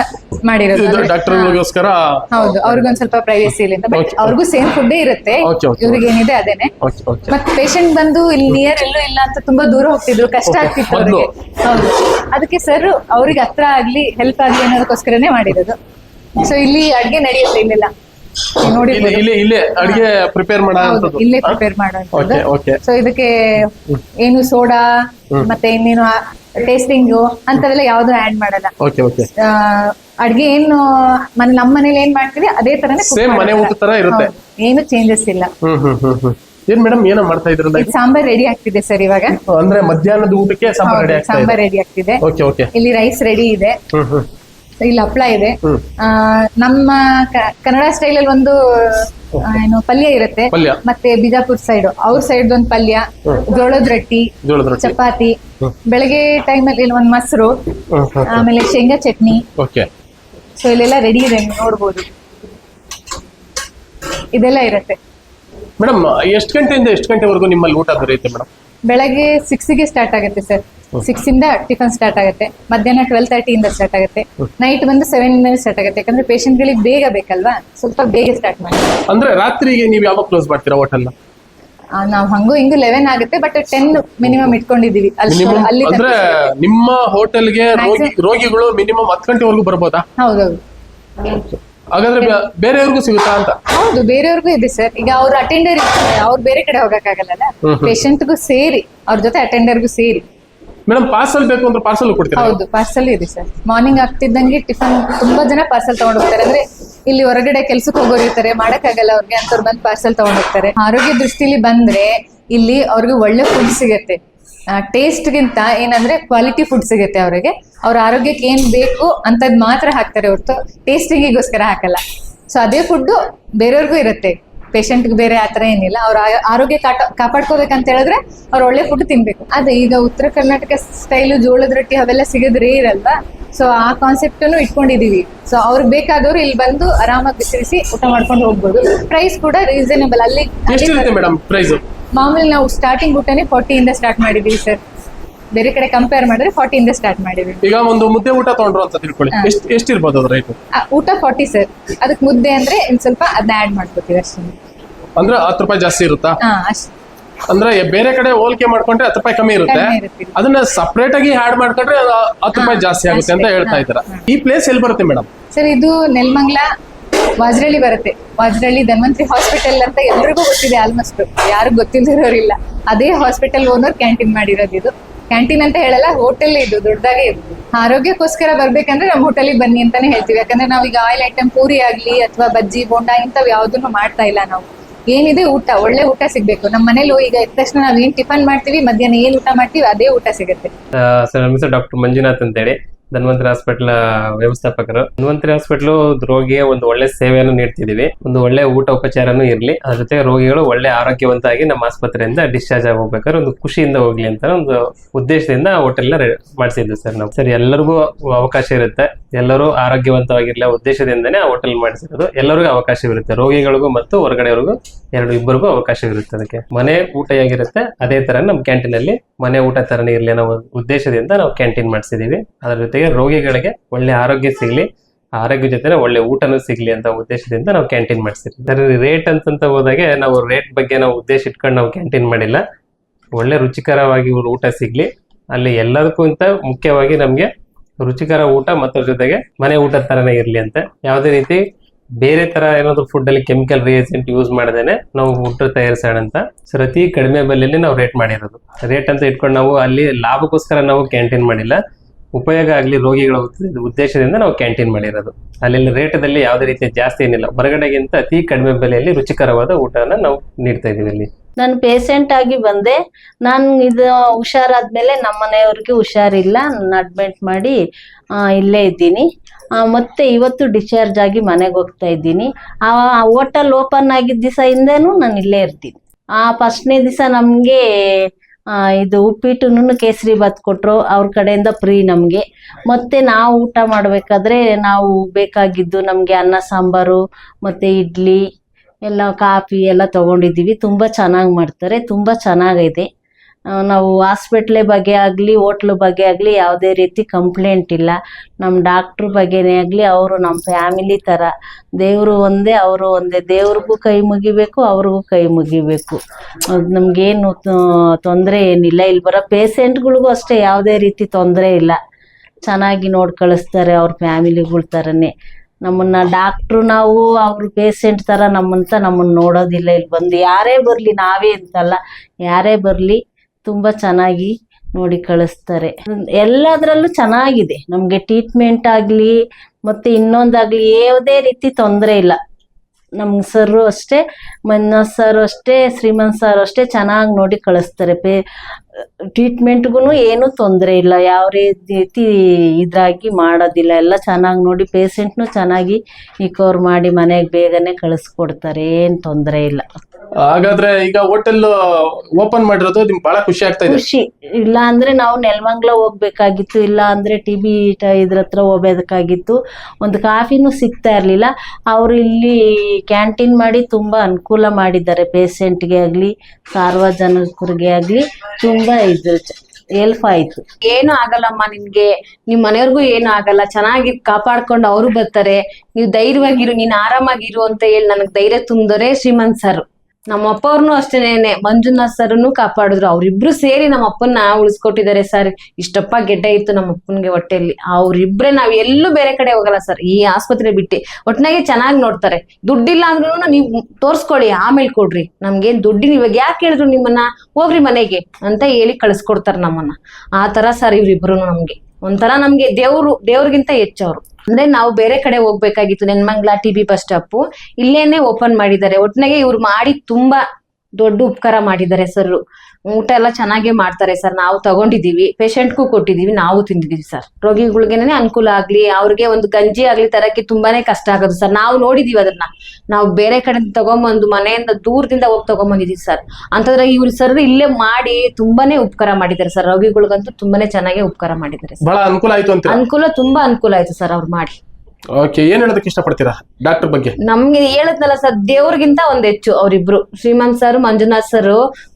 ಮಾಡಿರೋದು ಡಾಕ್ಟರ್ ಡಾಕ್ಟರ್ಗೋಸ್ಕರ ಹೌದು ಅವ್ರಿಗೊಂದ್ ಸ್ವಲ್ಪ ಪ್ರೈವೇಸಿ ಇಲ್ಲ ಅಂತ. But Okay. ಅವ್ರಿಗೂ ಸೇಮ್ ಫುಡ್ ಇರುತ್ತೆ. Okay, okay. ಇವ್ರಿಗೆ ಏನಿದೆ ಅದೇನೆ. ಓಕೆ ಓಕೆ ಮತ್ತೆ ಪೇಷಂಟ್ ಬಂದು ಇಲ್ಲಿ ನಿಯರ್ ಎಲ್ಲೂ ಇಲ್ಲ ಅಂತ ತುಂಬಾ ದೂರ ಹೋಗ್ತಿದ್ರು ಕಷ್ಟ ಆಗ್ತಿತ್ತು ಮೊದ್ಲು? ಅವ್ರಿಗೆ ಹೌದು. ಅದಕ್ಕೆ ಸರ್ ಅವ್ರಿಗೆ ಹತ್ರ ಆಗ್ಲಿ ಹೆಲ್ಪ್ ಆಗ್ಲಿ ಅನ್ನೋದಕ್ಕೋಸ್ಕರನೇ ಮಾಡಿರೋದು. ಸೊ ಇಲ್ಲಿ ಅಡ್ಗೆ ನಡೆಯುತ್ತೆ ಇಲ್ಲೆಲ್ಲ. ನೀವು ಇಲ್ಲಿ ನೋಡಿರ್ಬೋದು. ಇಲ್ಲಿ ಇಲ್ಲೇ ಅಡಿಗೆ ಪ್ರಿಪೇರ್ ಮಾಡೋ ಹೌದು ಅಂಥದ್ದು. ಇಲ್ಲೇ ಪ್ರಿಪೇರ್ ಓಕೆ ಓಕೆ ಸೊ ಇದಕ್ಕೆ ಏನು ಸೋಡಾ ಮತ್ತೆ ಇನ್ನೇನು ಟೇಸ್ಟಿಂಗ್ ಅಂತವೆಲ್ಲ ಯಾವ್ದು ಆಡ್ ಮಾಡಲ್ಲ. ಓಕೆ ಓಕೆ ಅಡ್ಗೆ ಏನು ಮನೆ ನಮ್ಮ ಮನೇಲಿ ಏನ್ ಮಾಡ್ತೀವಿ ಅದೇ ತರನೇ cook Same ಮನೆ ಊಟದ ತರ ಇರುತ್ತೆ. ಹೌದು. ಏನು ಚೇಂಜಸ್ ಇಲ್ಲ. ಹ್ಮ್ ಹ್ಮ್ ಹ್ಮ್ ಹ್ಮ್. ಏನ್ ಮೇಡಮ್ ಏನೋ ಮಾಡ್ತಾ ಇದ್ರಲ್ಲ ಇದು ಸಾಂಬಾರ್ ರೆಡಿ ಆಗ್ತಿದೆ ಸರ್ ಇವಾಗ. ಅಂದ್ರೆ ಮಧ್ಯಾಹ್ನದ ಊಟಕ್ಕೆ ಸಾಂಬಾರ್ ರೆಡಿ ಆಗ್ತಾ ಸಾಂಬಾರ್ ರೆಡಿ ಆಗ್ತಿದೆ. ಓಕೆ ಓಕೆ ಇಲ್ಲಿ ರೈಸ್ ರೆಡಿ ಇದೆ. ಹ್ಮ್ ಹ್ಮ್. ಇಲ್ಲಿ ಹಪ್ಳ ಇದೆ. ನಮ್ಮ ಕನ್ನಡ ಸ್ಟೈಲ್ ಅಲ್ಲಿ ಒಂದು ಏನು ಪಲ್ಯ ಇರುತ್ತೆ. ಮತ್ತೆ ಬಿಜಾಪುರ್ ಸೈಡ್ ಅವ್ರ ಸೈಡ್ ಒಂದು ಪಲ್ಯ ಜೋಳದ ರೊಟ್ಟಿ ಚಪಾತಿ. ಬೆಳಗ್ಗೆ ಟೈಮ್ ಅಲ್ಲಿ ಒಂದ್ ಮೊಸರು ಆಮೇಲೆ ಶೇಂಗಾ ಚಟ್ನಿ. ಸೊ ಇಲ್ಲೆಲ್ಲ ರೆಡಿ ಇದೆ ನೋಡ್ಬೋದು. ಇದೆಲ್ಲ ಇರುತ್ತೆ. ಮೇಡಮ್ ಎಷ್ಟು ಗಂಟೆಯಿಂದ ಎಷ್ಟು ಗಂಟೆವರೆಗೂ ನಿಮ್ಮಲ್ಲಿ ಊಟ ದೊರೆಯುತ್ತೆ ಮೇಡಮ್? ಬೆಳಗ್ಗೆ ಸಿಕ್ಸ್ಗೆ ಸ್ಟಾರ್ಟ್ ಆಗುತ್ತೆ ಸರ್ ಸಿಕ್ಸ್ ಇಂದ ಟಿಫನ್ ಸ್ಟಾರ್ಟ್ ಆಗುತ್ತೆ. ಮಧ್ಯಾಹ್ನ ಟ್ವೆಲ್ ತರ್ಟಿಯಿಂದ ಸ್ಟಾರ್ಟ್ ಆಗುತ್ತೆ. ನೈಟ್ ಬಂದು ಸೆವೆನ್ ಸ್ಟಾರ್ಟ್ ಆಗುತ್ತೆ. ಯಾಕಂದ್ರೆ ಪೇಷಂಟ್ ಗಳಿಗೆ ಬೇಗ ಬೇಕಲ್ವಾ? ಸ್ವಲ್ಪ ಬೇಗ ಸ್ಟಾರ್ಟ್ ಮಾಡಿ. ಅಂದ್ರೆ ರಾತ್ರಿಗೆ ನೀವು ಯಾವಾಗ ಕ್ಲೋಸ್ ಮಾಡ್ತೀರಾ ಹೋಟೆಲ್ ನಾವು ಹಂಗೂ ಹಿಂಗೂ ಲೆವೆನ್ ಆಗುತ್ತೆ ಬಟ್ ಟೆನ್ ಮಿನಿಮಮ್ ಇಟ್ಕೊಂಡಿದೀವಿ ಅಲ್ಲಿ ಅಲ್ಲಿ ಅಂದ್ರೆ ನಿಮ್ಮ ಹೋಟೆಲ್ಗೆ ರೋಗಿ ರೋಗಿಗಳು ಮಿನಿಮಮ್ ಹತ್ತು ಗಂಟೆವರೆಗೂ ಬರ್ಬೋದಾ? ಹೌದೌದು. ಹಾಗಾದ್ರೆ ಬೇರೆಯವ್ರಿಗೂ ಸಿಗುತ್ತಾ ಅಂತ? ಹೌದು ಬೇರೆಯವ್ರಿಗೂ ಇದೆ ಸರ್. ಈಗ ಅವ್ರ ಅಟೆಂಡರ್ ಇರ್ತಾರೆ ಅವ್ರು ಬೇರೆ ಕಡೆ ಹೋಗಕ್ಕಾಗಲ್ಲ ಪೇಷಂಟ್ಗೂ ಸೇರಿ ಅವ್ರ ಜೊತೆ ಅಟೆಂಡರ್ಗೂ ಸೇರಿ. ಮೇಡಮ್ ಪಾರ್ಸಲ್ ಬೇಕು ಅಂದ್ರೆ ಪಾರ್ಸಲ್ ಕೊಡ್ತೀರಾ? ಹೌದು ಪಾರ್ಸಲ್ ಇದೆ ಸರ್. ಮಾರ್ನಿಂಗ್ ಆಗ್ತಿದ್ದಂಗೆ ಟಿಫನ್ ತುಂಬಾ ಜನ ಪಾರ್ಸಲ್ ತಗೊಂಡು ಹೋಗ್ತಾರೆ. ಅಂದ್ರೆ ಇಲ್ಲಿ ಹೊರಗಡೆ ಕೆಲ್ಸಕ್ಕೆ ಹೋಗೋರು ಇರ್ತಾರೆ ಮಾಡಕ್ಕಾಗಲ್ಲ ಅವ್ರಿಗೆ ಅಂತವ್ರು ಬಂದು ಪಾರ್ಸಲ್ ತಗೊಂಡು ಹೋಗ್ತಾರೆ. ಆರೋಗ್ಯ ದೃಷ್ಟಿಲಿ ಬಂದ್ರೆ ಇಲ್ಲಿ ಅವ್ರಿಗೆ ಒಳ್ಳೆ ಫುಡ್ ಸಿಗತ್ತೆ. ಟೇಸ್ಟ್ಗಿಂತ ಏನಂದ್ರೆ ಕ್ವಾಲಿಟಿ ಫುಡ್ ಸಿಗುತ್ತೆ ಅವರಿಗೆ. ಅವ್ರ ಆರೋಗ್ಯಕ್ಕೆ ಏನ್ ಬೇಕು ಅಂತದ್ ಮಾತ್ರ ಹಾಕ್ತಾರೆ ಹೊರತು ಟೇಸ್ಟಿಂಗಿಗೋಸ್ಕರ ಹಾಕಲ್ಲ. ಸೊ ಅದೇ ಫುಡ್ ಬೇರೆಯವ್ರಿಗೂ ಇರುತ್ತೆ. ಪೇಷಂಟ್ಗೆ ಬೇರೆ ಆ ಥರ ಏನಿಲ್ಲ. ಅವ್ರ ಆರೋಗ್ಯ ಕಾಟ ಕಾಪಾಡ್ಕೋಬೇಕಂತ ಹೇಳಿದ್ರೆ ಅವ್ರ ಒಳ್ಳೆ ಫುಡ್ ತಿನ್ಬೇಕು. ಅದೇ ಈಗ ಉತ್ತರ ಕರ್ನಾಟಕ ಸ್ಟೈಲು ಜೋಳದ ರೊಟ್ಟಿ ಅವೆಲ್ಲ ಸಿಗೋದು ಇರಲ್ವಾ? ಸೊ ಆ ಕಾನ್ಸೆಪ್ಟನ್ನು ಇಟ್ಕೊಂಡಿದೀವಿ. ಸೊ ಅವ್ರಿಗೆ ಬೇಕಾದವರು ಇಲ್ಲಿ ಬಂದು ಆರಾಮಾಗಿ ಬಿಸಿರಿಸಿ ಊಟ ಮಾಡ್ಕೊಂಡು ಹೋಗ್ಬೋದು. ಪ್ರೈಸ್ ಕೂಡ ರೀಸನೇಬಲ್ ಅಲ್ಲಿ ಮೇಡಮ್ ಪ್ರೈಸ್ ಮಾಮೂಲಿ ನಾವು ಸ್ಟಾರ್ಟಿಂಗ್ ಊಟನೇ ಇಂದ ಸ್ಟಾರ್ಟ್ ಮಾಡಿದೀವಿ ಸರ್ ಬೇರೆ ಕಡೆ ಕಂಪೇರ್ ಮಾಡಿದ್ರೆ ಫಾರ್ಟಿಯಿಂದ ಸ್ಟಾರ್ಟ್ ಮಾಡಿದ್ವಿ. ಈಗ ಒಂದು ಮುದ್ದೆ ಊಟ ತಗೊಂಡ್ರು ಅಂತ ತಿಳ್ಕೊಳ್ಳಿ. ಎಷ್ಟು ಎಷ್ಟಿರ್ಬೋದು ಅದು ರೈಟ್ ಆ, ಊಟ ಫಾರ್ಟಿ ಸರ್ ಅದಕ್ಕೆ ಮುದ್ದೆ ಅಂದ್ರೆ ಇನ್ ಸ್ವಲ್ಪ ಅದನ್ನ ಆಡ್ ಮಾಡ್ಕೋತೀವಿ ಅಷ್ಟೇ. ಅಂದ್ರೆ ಹತ್ತು ರೂಪಾಯಿ ಜಾಸ್ತಿ ಇರುತ್ತಾ? ಹಾ ಅಷ್ಟೇ. ಅಂದ್ರೆ ಬೇರೆ ಕಡೆ ಹೋಲಿಕೆ ಮಾಡ್ಕೊಂಡ್ರೆ ಹತ್ತು ರೂಪಾಯಿ ಕಮ್ಮಿ ಇರುತ್ತೆ. ಅದನ್ನ ಸಪರೇಟ್ ಆಗಿ ಆಡ್ ಮಾಡ್ಕೊಂಡ್ರೆ ಅದು ಹತ್ತು ರೂಪಾಯಿ ಜಾಸ್ತಿ ಆಗುತ್ತೆ ಅಂತ ಹೇಳ್ತಾ ಇದ್ದಾರೆ. ಈ ಪ್ಲೇಸ್ ಎಲ್ಲಿ ಬರುತ್ತೆ ಮೇಡಮ್? ಸರ್ ಇದು ನೆಲಮಂಗ್ಲ ವಾಜ್ರಳ್ಳಿ ಬರುತ್ತೆ. ವಾಜ್ರಳ್ಳಿ ಧನ್ವಂತ್ರಿ ಹಾಸ್ಪಿಟಲ್ ಅಂತ ಎಲ್ರಿಗೂ ಗೊತ್ತಿದೆ ಆಲ್ಮೋಸ್ಟ್ ಯಾರು ಗೊತ್ತಿಲ್ಲದಿರೋರಿಲ್ಲ ಅದೇ ಹಾಸ್ಪಿಟಲ್ ಓನರ್ ಕ್ಯಾಂಟೀನ್ ಮಾಡಿರೋದು ಇದು. ಕ್ಯಾಂಟೀನ್ ಅಂತ ಹೇಳಲ್ಲ ಹೋಟೆಲ್ ಇದು, ದೊಡ್ಡದಾಗೆ ಇದು. ಆರೋಗ್ಯಕ್ಕೋಸ್ಕರ ಬರ್ಬೇಕಂದ್ರೆ ನಮ್ಮ ಹೋಟೆಲಿಗೆ ಬನ್ನಿ ಅಂತಾನೆ ಹೇಳ್ತೀವಿ. ಯಾಕಂದ್ರೆ ನಾವು ಈಗ ಆಯಿಲ್ ಐಟಮ್ ಪೂರಿ ಆಗ್ಲಿ ಅಥವಾ ಬಜ್ಜಿ, ಬೋಂಡಾ ಇಂಥವ್ ಯಾವ್ದನ್ನು ಮಾಡ್ತಾ ಇಲ್ಲ ನಾವು. ಏನಿದೆ ಊಟ, ಒಳ್ಳೆ ಊಟ ಸಿಗ್ಬೇಕು. ನಮ್ಮ ಮನೇಲಿ ಈಗ ಎದ್ದ ತಕ್ಷಣ ನಾವ್ ಏನ್ ಟಿಫನ್ ಮಾಡ್ತೀವಿ, ಮಧ್ಯಾಹ್ನ ಏನ್ ಊಟ ಮಾಡ್ತೀವಿ, ಅದೇ ಊಟ ಸಿಗುತ್ತೆ. ಸರ್ ಡಾಕ್ಟರ್ ಮಂಜುನಾಥ್ ಅಂತೇಳಿ. ಧನ್ವಂತರಿ ಹಾಸ್ಪಿಟಲ್ ವ್ಯವಸ್ಥಾಪಕರು. ಧನ್ವಂತರಿ ಹಾಸ್ಪಿಟಲ್ ರೋಗಿಗೆ ಒಂದು ಒಳ್ಳೆ ಸೇವೆಯನ್ನು ನೀಡ್ತಿದೀವಿ. ಒಂದು ಒಳ್ಳೆ ಊಟ ಉಪಚಾರನೂ ಇರಲಿ. ಅದ್ರ ಜೊತೆ ರೋಗಿಗಳು ಒಳ್ಳೆ ಆರೋಗ್ಯವಂತಾಗಿ ನಮ್ಮ ಆಸ್ಪತ್ರೆಯಿಂದ ಡಿಸ್ಚಾರ್ಜ್ ಆಗಿ ಹೋಗ್ಬೇಕಾದ್ರೆ ಒಂದು ಖುಷಿಯಿಂದ ಹೋಗ್ಲಿ ಅಂತ ಒಂದು ಉದ್ದೇಶದಿಂದ ಹೋಟೆಲ್ನ ಮಾಡಿಸಿದ್ವಿ ಸರ್ ನಾವು. ಸರ್, ಎಲ್ಲರಿಗೂ ಅವಕಾಶ ಇರುತ್ತೆ. ಎಲ್ಲರೂ ಆರೋಗ್ಯವಂತವಾಗಿರ್ಲಿ ಉದ್ದೇಶದಿಂದನೇ ಆ ಹೋಟೆಲ್ ಮಾಡಿಸಿರೋದು. ಎಲ್ಲರಿಗೂ ಅವಕಾಶವಿರುತ್ತೆ ರೋಗಿಗಳಿಗೂ ಮತ್ತು ಹೊರಗಡೆವರೆಗೂ ಎರಡು ಇಬ್ಬರಿಗೂ ಅವಕಾಶವಿರುತ್ತೆ ಅದಕ್ಕೆ. ಮನೆ ಊಟ ಹೇಗಿರುತ್ತೆ ಅದೇ ತರ ನಮ್ಮ ಕ್ಯಾಂಟೀನ್ ಅಲ್ಲಿ ಮನೆ ಊಟ ತರನೇ ಇರಲಿ ಅನ್ನೋ ಉದ್ದೇಶದಿಂದ ನಾವು ಕ್ಯಾಂಟೀನ್ ಮಾಡಿಸಿದೀವಿ ಅದರ ಜೊತೆಗೆ ರೋಗಿಗಳಿಗೆ ಒಳ್ಳೆ ಆರೋಗ್ಯ ಸಿಗ್ಲಿ ಆರೋಗ್ಯ ಜೊತೆ ಒಳ್ಳೆ ಊಟನೂ ಸಿಗ್ಲಿ ಅಂತ ಉದ್ದೇಶದಿಂದ ನಾವು ಕ್ಯಾಂಟೀನ್ ಮಾಡಿಸ್ತೀವಿ ರೇಟ್ ಅಂತಂತ ಹೋದಾಗೆ ನಾವು ರೇಟ್ ಬಗ್ಗೆ ನಾವು ಉದ್ದೇಶ ಇಟ್ಕೊಂಡು ನಾವು ಕ್ಯಾಂಟೀನ್ ಮಾಡಿಲ್ಲ. ಒಳ್ಳೆ ರುಚಿಕರವಾಗಿ ಊಟ ಸಿಗ್ಲಿ. ಅಲ್ಲಿ ಎಲ್ಲದಕ್ಕಿಂತ ಮುಖ್ಯವಾಗಿ ನಮಗೆ ರುಚಿಕರ ಊಟ ಮತ್ತು ಜೊತೆಗೆ ಮನೆ ಊಟ ತರನೇ ಇರಲಿ ಅಂತ. ಯಾವುದೇ ರೀತಿ ಬೇರೆ ತರ ಏನಾದ್ರು ಫುಡ್ ಅಲ್ಲಿ ಕೆಮಿಕಲ್ ರಿಯೇಜೆಂಟ್ ಯೂಸ್ ಮಾಡದೇನೆ ನಾವು ಊಟ ತಯಾರಿಸೋಣ ಅಂತ. ಪ್ರತಿ ಕಡಿಮೆ ಬೆಲೆಯಲ್ಲಿ ನಾವು ರೇಟ್ ಮಾಡಿರೋದು. ರೇಟ್ ಅಂತ ಇಟ್ಕೊಂಡು ನಾವು ಅಲ್ಲಿ ಲಾಭಕ್ಕೋಸ್ಕರ ನಾವು ಕ್ಯಾಂಟೀನ್ ಮಾಡಿಲ್ಲ. ಉಪಯೋಗ ಆಗಲಿ, ರೋಗಿಗಳ ಉದ್ದ- ಉದ್ದೇಶದಿಂದ ನಾವು ಕ್ಯಾಂಟೀನ್ ಮಾಡಿರೋದು. ಅಲ್ಲಿ ರೇಟದಲ್ಲಿ ಯಾವುದೇ ರೀತಿಯ ಜಾಸ್ತಿ ಏನಿಲ್ಲ. ಹೊರಗಡೆಗಿಂತ ಅತಿ ಕಡಿಮೆ ಬೆಲೆಯಲ್ಲಿ ರುಚಿಕರವಾದ ಊಟನ ನಾವು ನೀಡ್ತಾ ಇದೀವಿ ಇಲ್ಲಿ. ನಾನು ಪೇಷಂಟ್ ಆಗಿ ಬಂದೆ. ನಾನು ಇದು ಹುಷಾರಾದ್ಮೇಲೆ ನಮ್ಮ ಮನೆಯವ್ರಿಗೆ ಹುಷಾರಿಲ್ಲ. ನಾನು ಅಡ್ಮಿಟ್ ಮಾಡಿ ಇಲ್ಲೇ ಇದ್ದೀನಿ. ಮತ್ತೆ ಇವತ್ತು ಡಿಸ್ಚಾರ್ಜ್ ಆಗಿ ಮನೆಗೆ ಹೋಗ್ತಾ ಇದ್ದೀನಿ. ಆ ಹೋಟೆಲ್ ಓಪನ್ ಆಗಿದ್ದ ದಿವಸ ಹಿಂದೆನೂ ನಾನು ಇಲ್ಲೇ ಇರ್ತೀನಿ. ಆ ಫಸ್ಟ್ನೇ ದಿವಸ ನಮಗೆ ಇದು ಉಪ್ಪಿಟ್ಟು ಕೇಸರಿ ಬಾತ್ ಕೊಟ್ಟರು ಅವ್ರ ಕಡೆಯಿಂದ ಫ್ರೀ ನಮಗೆ. ಮತ್ತೆ ನಾವು ಊಟ ಮಾಡಬೇಕಾದ್ರೆ ನಾವು ಬೇಕಾಗಿದ್ದು ನಮಗೆ ಅನ್ನ ಸಾಂಬಾರು, ಮತ್ತು ಇಡ್ಲಿ, ಎಲ್ಲ ಕಾಫಿ ಎಲ್ಲ ತಗೊಂಡಿದ್ದೀವಿ. ತುಂಬ ಚೆನ್ನಾಗಿ ಮಾಡ್ತಾರೆ, ತುಂಬ ಚೆನ್ನಾಗಿದೆ ನಾವು ಹಾಸ್ಪಿಟ್ಲೆ ಬಗ್ಗೆ ಆಗಲಿ ಹೋಟ್ಲ್ ಬಗ್ಗೆ ಆಗಲಿ ಯಾವುದೇ ರೀತಿ ಕಂಪ್ಲೇಂಟ್ ಇಲ್ಲ. ನಮ್ಮ ಡಾಕ್ಟ್ರ್ ಬಗ್ಗೆನೇ ಆಗಲಿ ಅವರು ನಮ್ಮ ಫ್ಯಾಮಿಲಿ ಥರ ದೇವರು ಒಂದೇ, ಅವರು ಒಂದೇ. ದೇವ್ರಿಗೂ ಕೈ ಮುಗಿಬೇಕು, ಅವ್ರಿಗೂ ಕೈ ಮುಗಿಬೇಕು. ಅದು ನಮಗೇನು ತೊಂದರೆ ಏನಿಲ್ಲ. ಇಲ್ಲಿ ಬರೋ ಪೇಷೆಂಟ್ಗಳಿಗೂ ಅಷ್ಟೇ ಯಾವುದೇ ರೀತಿ ತೊಂದರೆ ಇಲ್ಲ. ಚೆನ್ನಾಗಿ ನೋಡಿ ಕಳಿಸ್ತಾರೆ ಅವ್ರ ಫ್ಯಾಮಿಲಿಗಳ ಥರನೇ ನಮ್ಮನ್ನ ಡಾಕ್ಟ್ರು ನಾವು, ಅವ್ರ ಪೇಷಂಟ್ ಥರ ನಮ್ಮಂತ ನಮ್ಮನ್ನ ನೋಡೋದಿಲ್ಲ. ಇಲ್ಲಿ ಬಂದು ಯಾರೇ ಬರಲಿ, ನಾವೇ ಅಂತಲ್ಲ. ಯಾರೇ ಬರಲಿ ತುಂಬ ಚೆನ್ನಾಗಿ ನೋಡಿ ಕಳಿಸ್ತಾರೆ. ಎಲ್ಲದರಲ್ಲೂ ಚೆನ್ನಾಗಿದೆ. ನಮಗೆ ಟ್ರೀಟ್ಮೆಂಟ್ ಆಗಲಿ, ಮತ್ತು ಇನ್ನೊಂದಾಗಲಿ ಯಾವುದೇ ರೀತಿ ತೊಂದರೆ ಇಲ್ಲ. ನಮ್ಮ ಸರ್ ಅಷ್ಟೇ, ಮನ್ನ ಸರ್ ಅಷ್ಟೇ, ಶ್ರೀಮಂತ್ ಸರ್ ಅಷ್ಟೇ ಚೆನ್ನಾಗಿ ನೋಡಿ ಕಳಿಸ್ತಾರೆ. ಪೇ ಟ್ರೀಟ್ಮೆಂಟ್ಗೂ ಏನೂ ತೊಂದರೆ ಇಲ್ಲ. ಯಾವ ರೀತಿ ಇದಾಗಿ ಮಾಡೋದಿಲ್ಲ. ಎಲ್ಲ ಚೆನ್ನಾಗಿ ನೋಡಿ ಪೇಷಂಟ್ನು ಚೆನ್ನಾಗಿ ರಿಕವರ್ ಮಾಡಿ ಮನೆಗೆ ಬೇಗನೆ ಕಳಿಸ್ಕೊಡ್ತಾರೆ. ಏನು ತೊಂದರೆ ಇಲ್ಲ. ಹಾಗಾದ್ರೆ ಈಗ ಹೋಟೆಲ್ ಓಪನ್ ಮಾಡಿರೋದು ನಿಮ್ಗೆ ಬಹಳ ಖುಷಿ ಆಗ್ತಾ ಇದೆ. ಖುಷಿ. ಇಲ್ಲ ಅಂದ್ರೆ ನಾವು ನೆಲಮಂಗ್ಲ ಹೋಗ್ಬೇಕಾಗಿತ್ತು ಇಲ್ಲ ಅಂದ್ರೆ ಟಿ ಬಿ ಇದ್ರ ಹತ್ರ ಹೋಗ್ಬೇಕಾಗಿತ್ತು. ಒಂದು ಕಾಫಿನೂ ಸಿಗ್ತಾ ಇರಲಿಲ್ಲ. ಅವರು ಇಲ್ಲಿ ಕ್ಯಾಂಟೀನ್ ಮಾಡಿ ತುಂಬಾ ಅನುಕೂಲ ಮಾಡಿದ್ದಾರೆ ಪೇಷಂಟ್ಗೆ ಆಗ್ಲಿ ಸಾರ್ವಜನಿಕರಿಗೆ ಆಗ್ಲಿ ತುಂಬಾ ಇದ್ರು ಹೆಲ್ಪ್ ಆಯ್ತು. ಏನು ಆಗಲ್ಲಮ್ಮ ನಿನ್ಗೆ ನಿಮ್ ಮನೆಯವ್ರಿಗೂ ಏನು ಆಗಲ್ಲ. ಚೆನ್ನಾಗಿ ಕಾಪಾಡ್ಕೊಂಡು ಅವರು ಬರ್ತಾರೆ. ನೀವು ಧೈರ್ಯವಾಗಿರು ನೀನ್ ಆರಾಮಾಗಿರು ಅಂತ ಹೇಳಿ ನನಗೆ ಧೈರ್ಯ ತುಂಬಿದವರೇ ಶ್ರೀಮಂತ್ ಸರ್. ನಮ್ಮ ಅಪ್ಪ ಅವ್ರನ್ನು ಅಷ್ಟೇನೆ ಮಂಜುನಾಥ್ ಸರ್ನು ಕಾಪಾಡಿದ್ರು. ಅವ್ರಿಬ್ರು ಸೇರಿ ನಮ್ಮ ಅಪ್ಪನ್ನ ಉಳಿಸ್ಕೊಟ್ಟಿದ್ದಾರೆ ಸರ್. ಇಷ್ಟಪ್ಪ ಗೆಡ್ಡೆ ಇತ್ತು ನಮ್ಮ ಅಪ್ಪನ್ಗೆ ಹೊಟ್ಟೆಯಲ್ಲಿ ಅವ್ರಿಬ್ರೆ ನಾವ್ ಎಲ್ಲೂ ಬೇರೆ ಕಡೆ ಹೋಗಲ್ಲ ಸರ್. ಈ ಆಸ್ಪತ್ರೆ ಬಿಟ್ಟು. ಒಟ್ನಾಗೆ ಚೆನ್ನಾಗಿ ನೋಡ್ತಾರೆ. ದುಡ್ಡಿಲ್ಲ ಅಂದ್ರೂ ನೀವು ತೋರ್ಸ್ಕೊಳ್ಳಿ, ಆಮೇಲೆ ಕೊಡ್ರಿ. ನಮ್ಗೇನ್ ದುಡ್ಡಿನ ಇವಾಗ ಯಾಕೆ ಹೇಳಿದ್ರು ನಿಮ್ಮನ್ನ? ಹೋಗ್ರಿ ಮನೆಗೆ ಅಂತ ಹೇಳಿ ಕಳ್ಸ್ಕೊಡ್ತಾರೆ ನಮ್ಮನ್ನ. ಆ ತರ ಸರ್ ಇವ್ರಿಬ್ರು ನಮ್ಗೆ. ಒಂಥರ ನಮ್ಗೆ ದೇವ್ರು, ದೇವ್ರಿಗಿಂತ ಹೆಚ್ಚವ್ರು. ಅಂದ್ರೆ ನಾವು ಬೇರೆ ಕಡೆ ಹೋಗ್ಬೇಕಾಗಿತ್ತು. Nelamangala T B bus stop ಇಲ್ಲೇನೆ open ಮಾಡಿದ್ದಾರೆ. ಒಟ್ನಾಗೆ ಇವ್ರು ಮಾಡಿ ತುಂಬಾ ದೊಡ್ಡ ಉಪಕಾರ ಮಾಡಿದ್ದಾರೆ ಸರ್ ಊಟ ಎಲ್ಲ ಚೆನ್ನಾಗಿ ಮಾಡ್ತಾರೆ ಸರ್. ನಾವು ತಗೊಂಡಿದೀವಿ ಪೇಷಂಟ್ಗೂ ಕೊಟ್ಟಿದೀವಿ ನಾವು ತಿಂದಿದೀವಿ ಸರ್. ರೋಗಿಗಳಿಗೇನೆ ಅನುಕೂಲ ಆಗ್ಲಿ ಅವ್ರಿಗೆ ಒಂದು ಗಂಜಿ ಆಗ್ಲಿ ತರಕ್ಕೆ ತುಂಬಾನೇ ಕಷ್ಟ ಆಗೋದು ಸರ್. ನಾವು ನೋಡಿದೀವಿ ಅದನ್ನ. ನಾವು ಬೇರೆ ಕಡೆ ತಗೊಂಬಂದು ಮನೆಯಿಂದ ದೂರದಿಂದ ಹೋಗಿ ತಗೊಂಬಂದಿದೀವಿ ಸರ್. ಅಂತಂದ್ರೆ ಇವ್ರು ಸರ್ ಇಲ್ಲೇ ಮಾಡಿ ತುಂಬಾನೇ ಉಪಕಾರ ಮಾಡಿದ್ದಾರೆ ಸರ್. ರೋಗಿಗಳಿಗಂತೂ ತುಂಬಾನೇ ಚೆನ್ನಾಗಿ ಉಪಕಾರ ಮಾಡಿದ್ದಾರೆ ಸರ್. ಬಹಳ ಅನುಕೂಲ ಆಯ್ತು ಅಂತ ಅನುಕೂಲ ತುಂಬಾ ಅನುಕೂಲ ಆಯ್ತು ಸರ್ ಅವ್ರು ಮಾಡಿ. ಓಕೆ ಏನ್ ಹೇಳೋದಕ್ಕೆ ಇಷ್ಟಪಡ್ತೀರಾ ಡಾಕ್ಟರ್ ಬಗ್ಗೆ? ನಮ್ಗೆ ಹೇಳದ್ನಲ್ಲ ಸರ್ ದೇವ್ರಿಗಿಂತ ಒಂದ್ ಹೆಚ್ಚು ಅವ್ರಿಬ್ರು. ಶ್ರೀಮಂತ್ ಸರ್ ಮಂಜುನಾಥ್ ಸರ್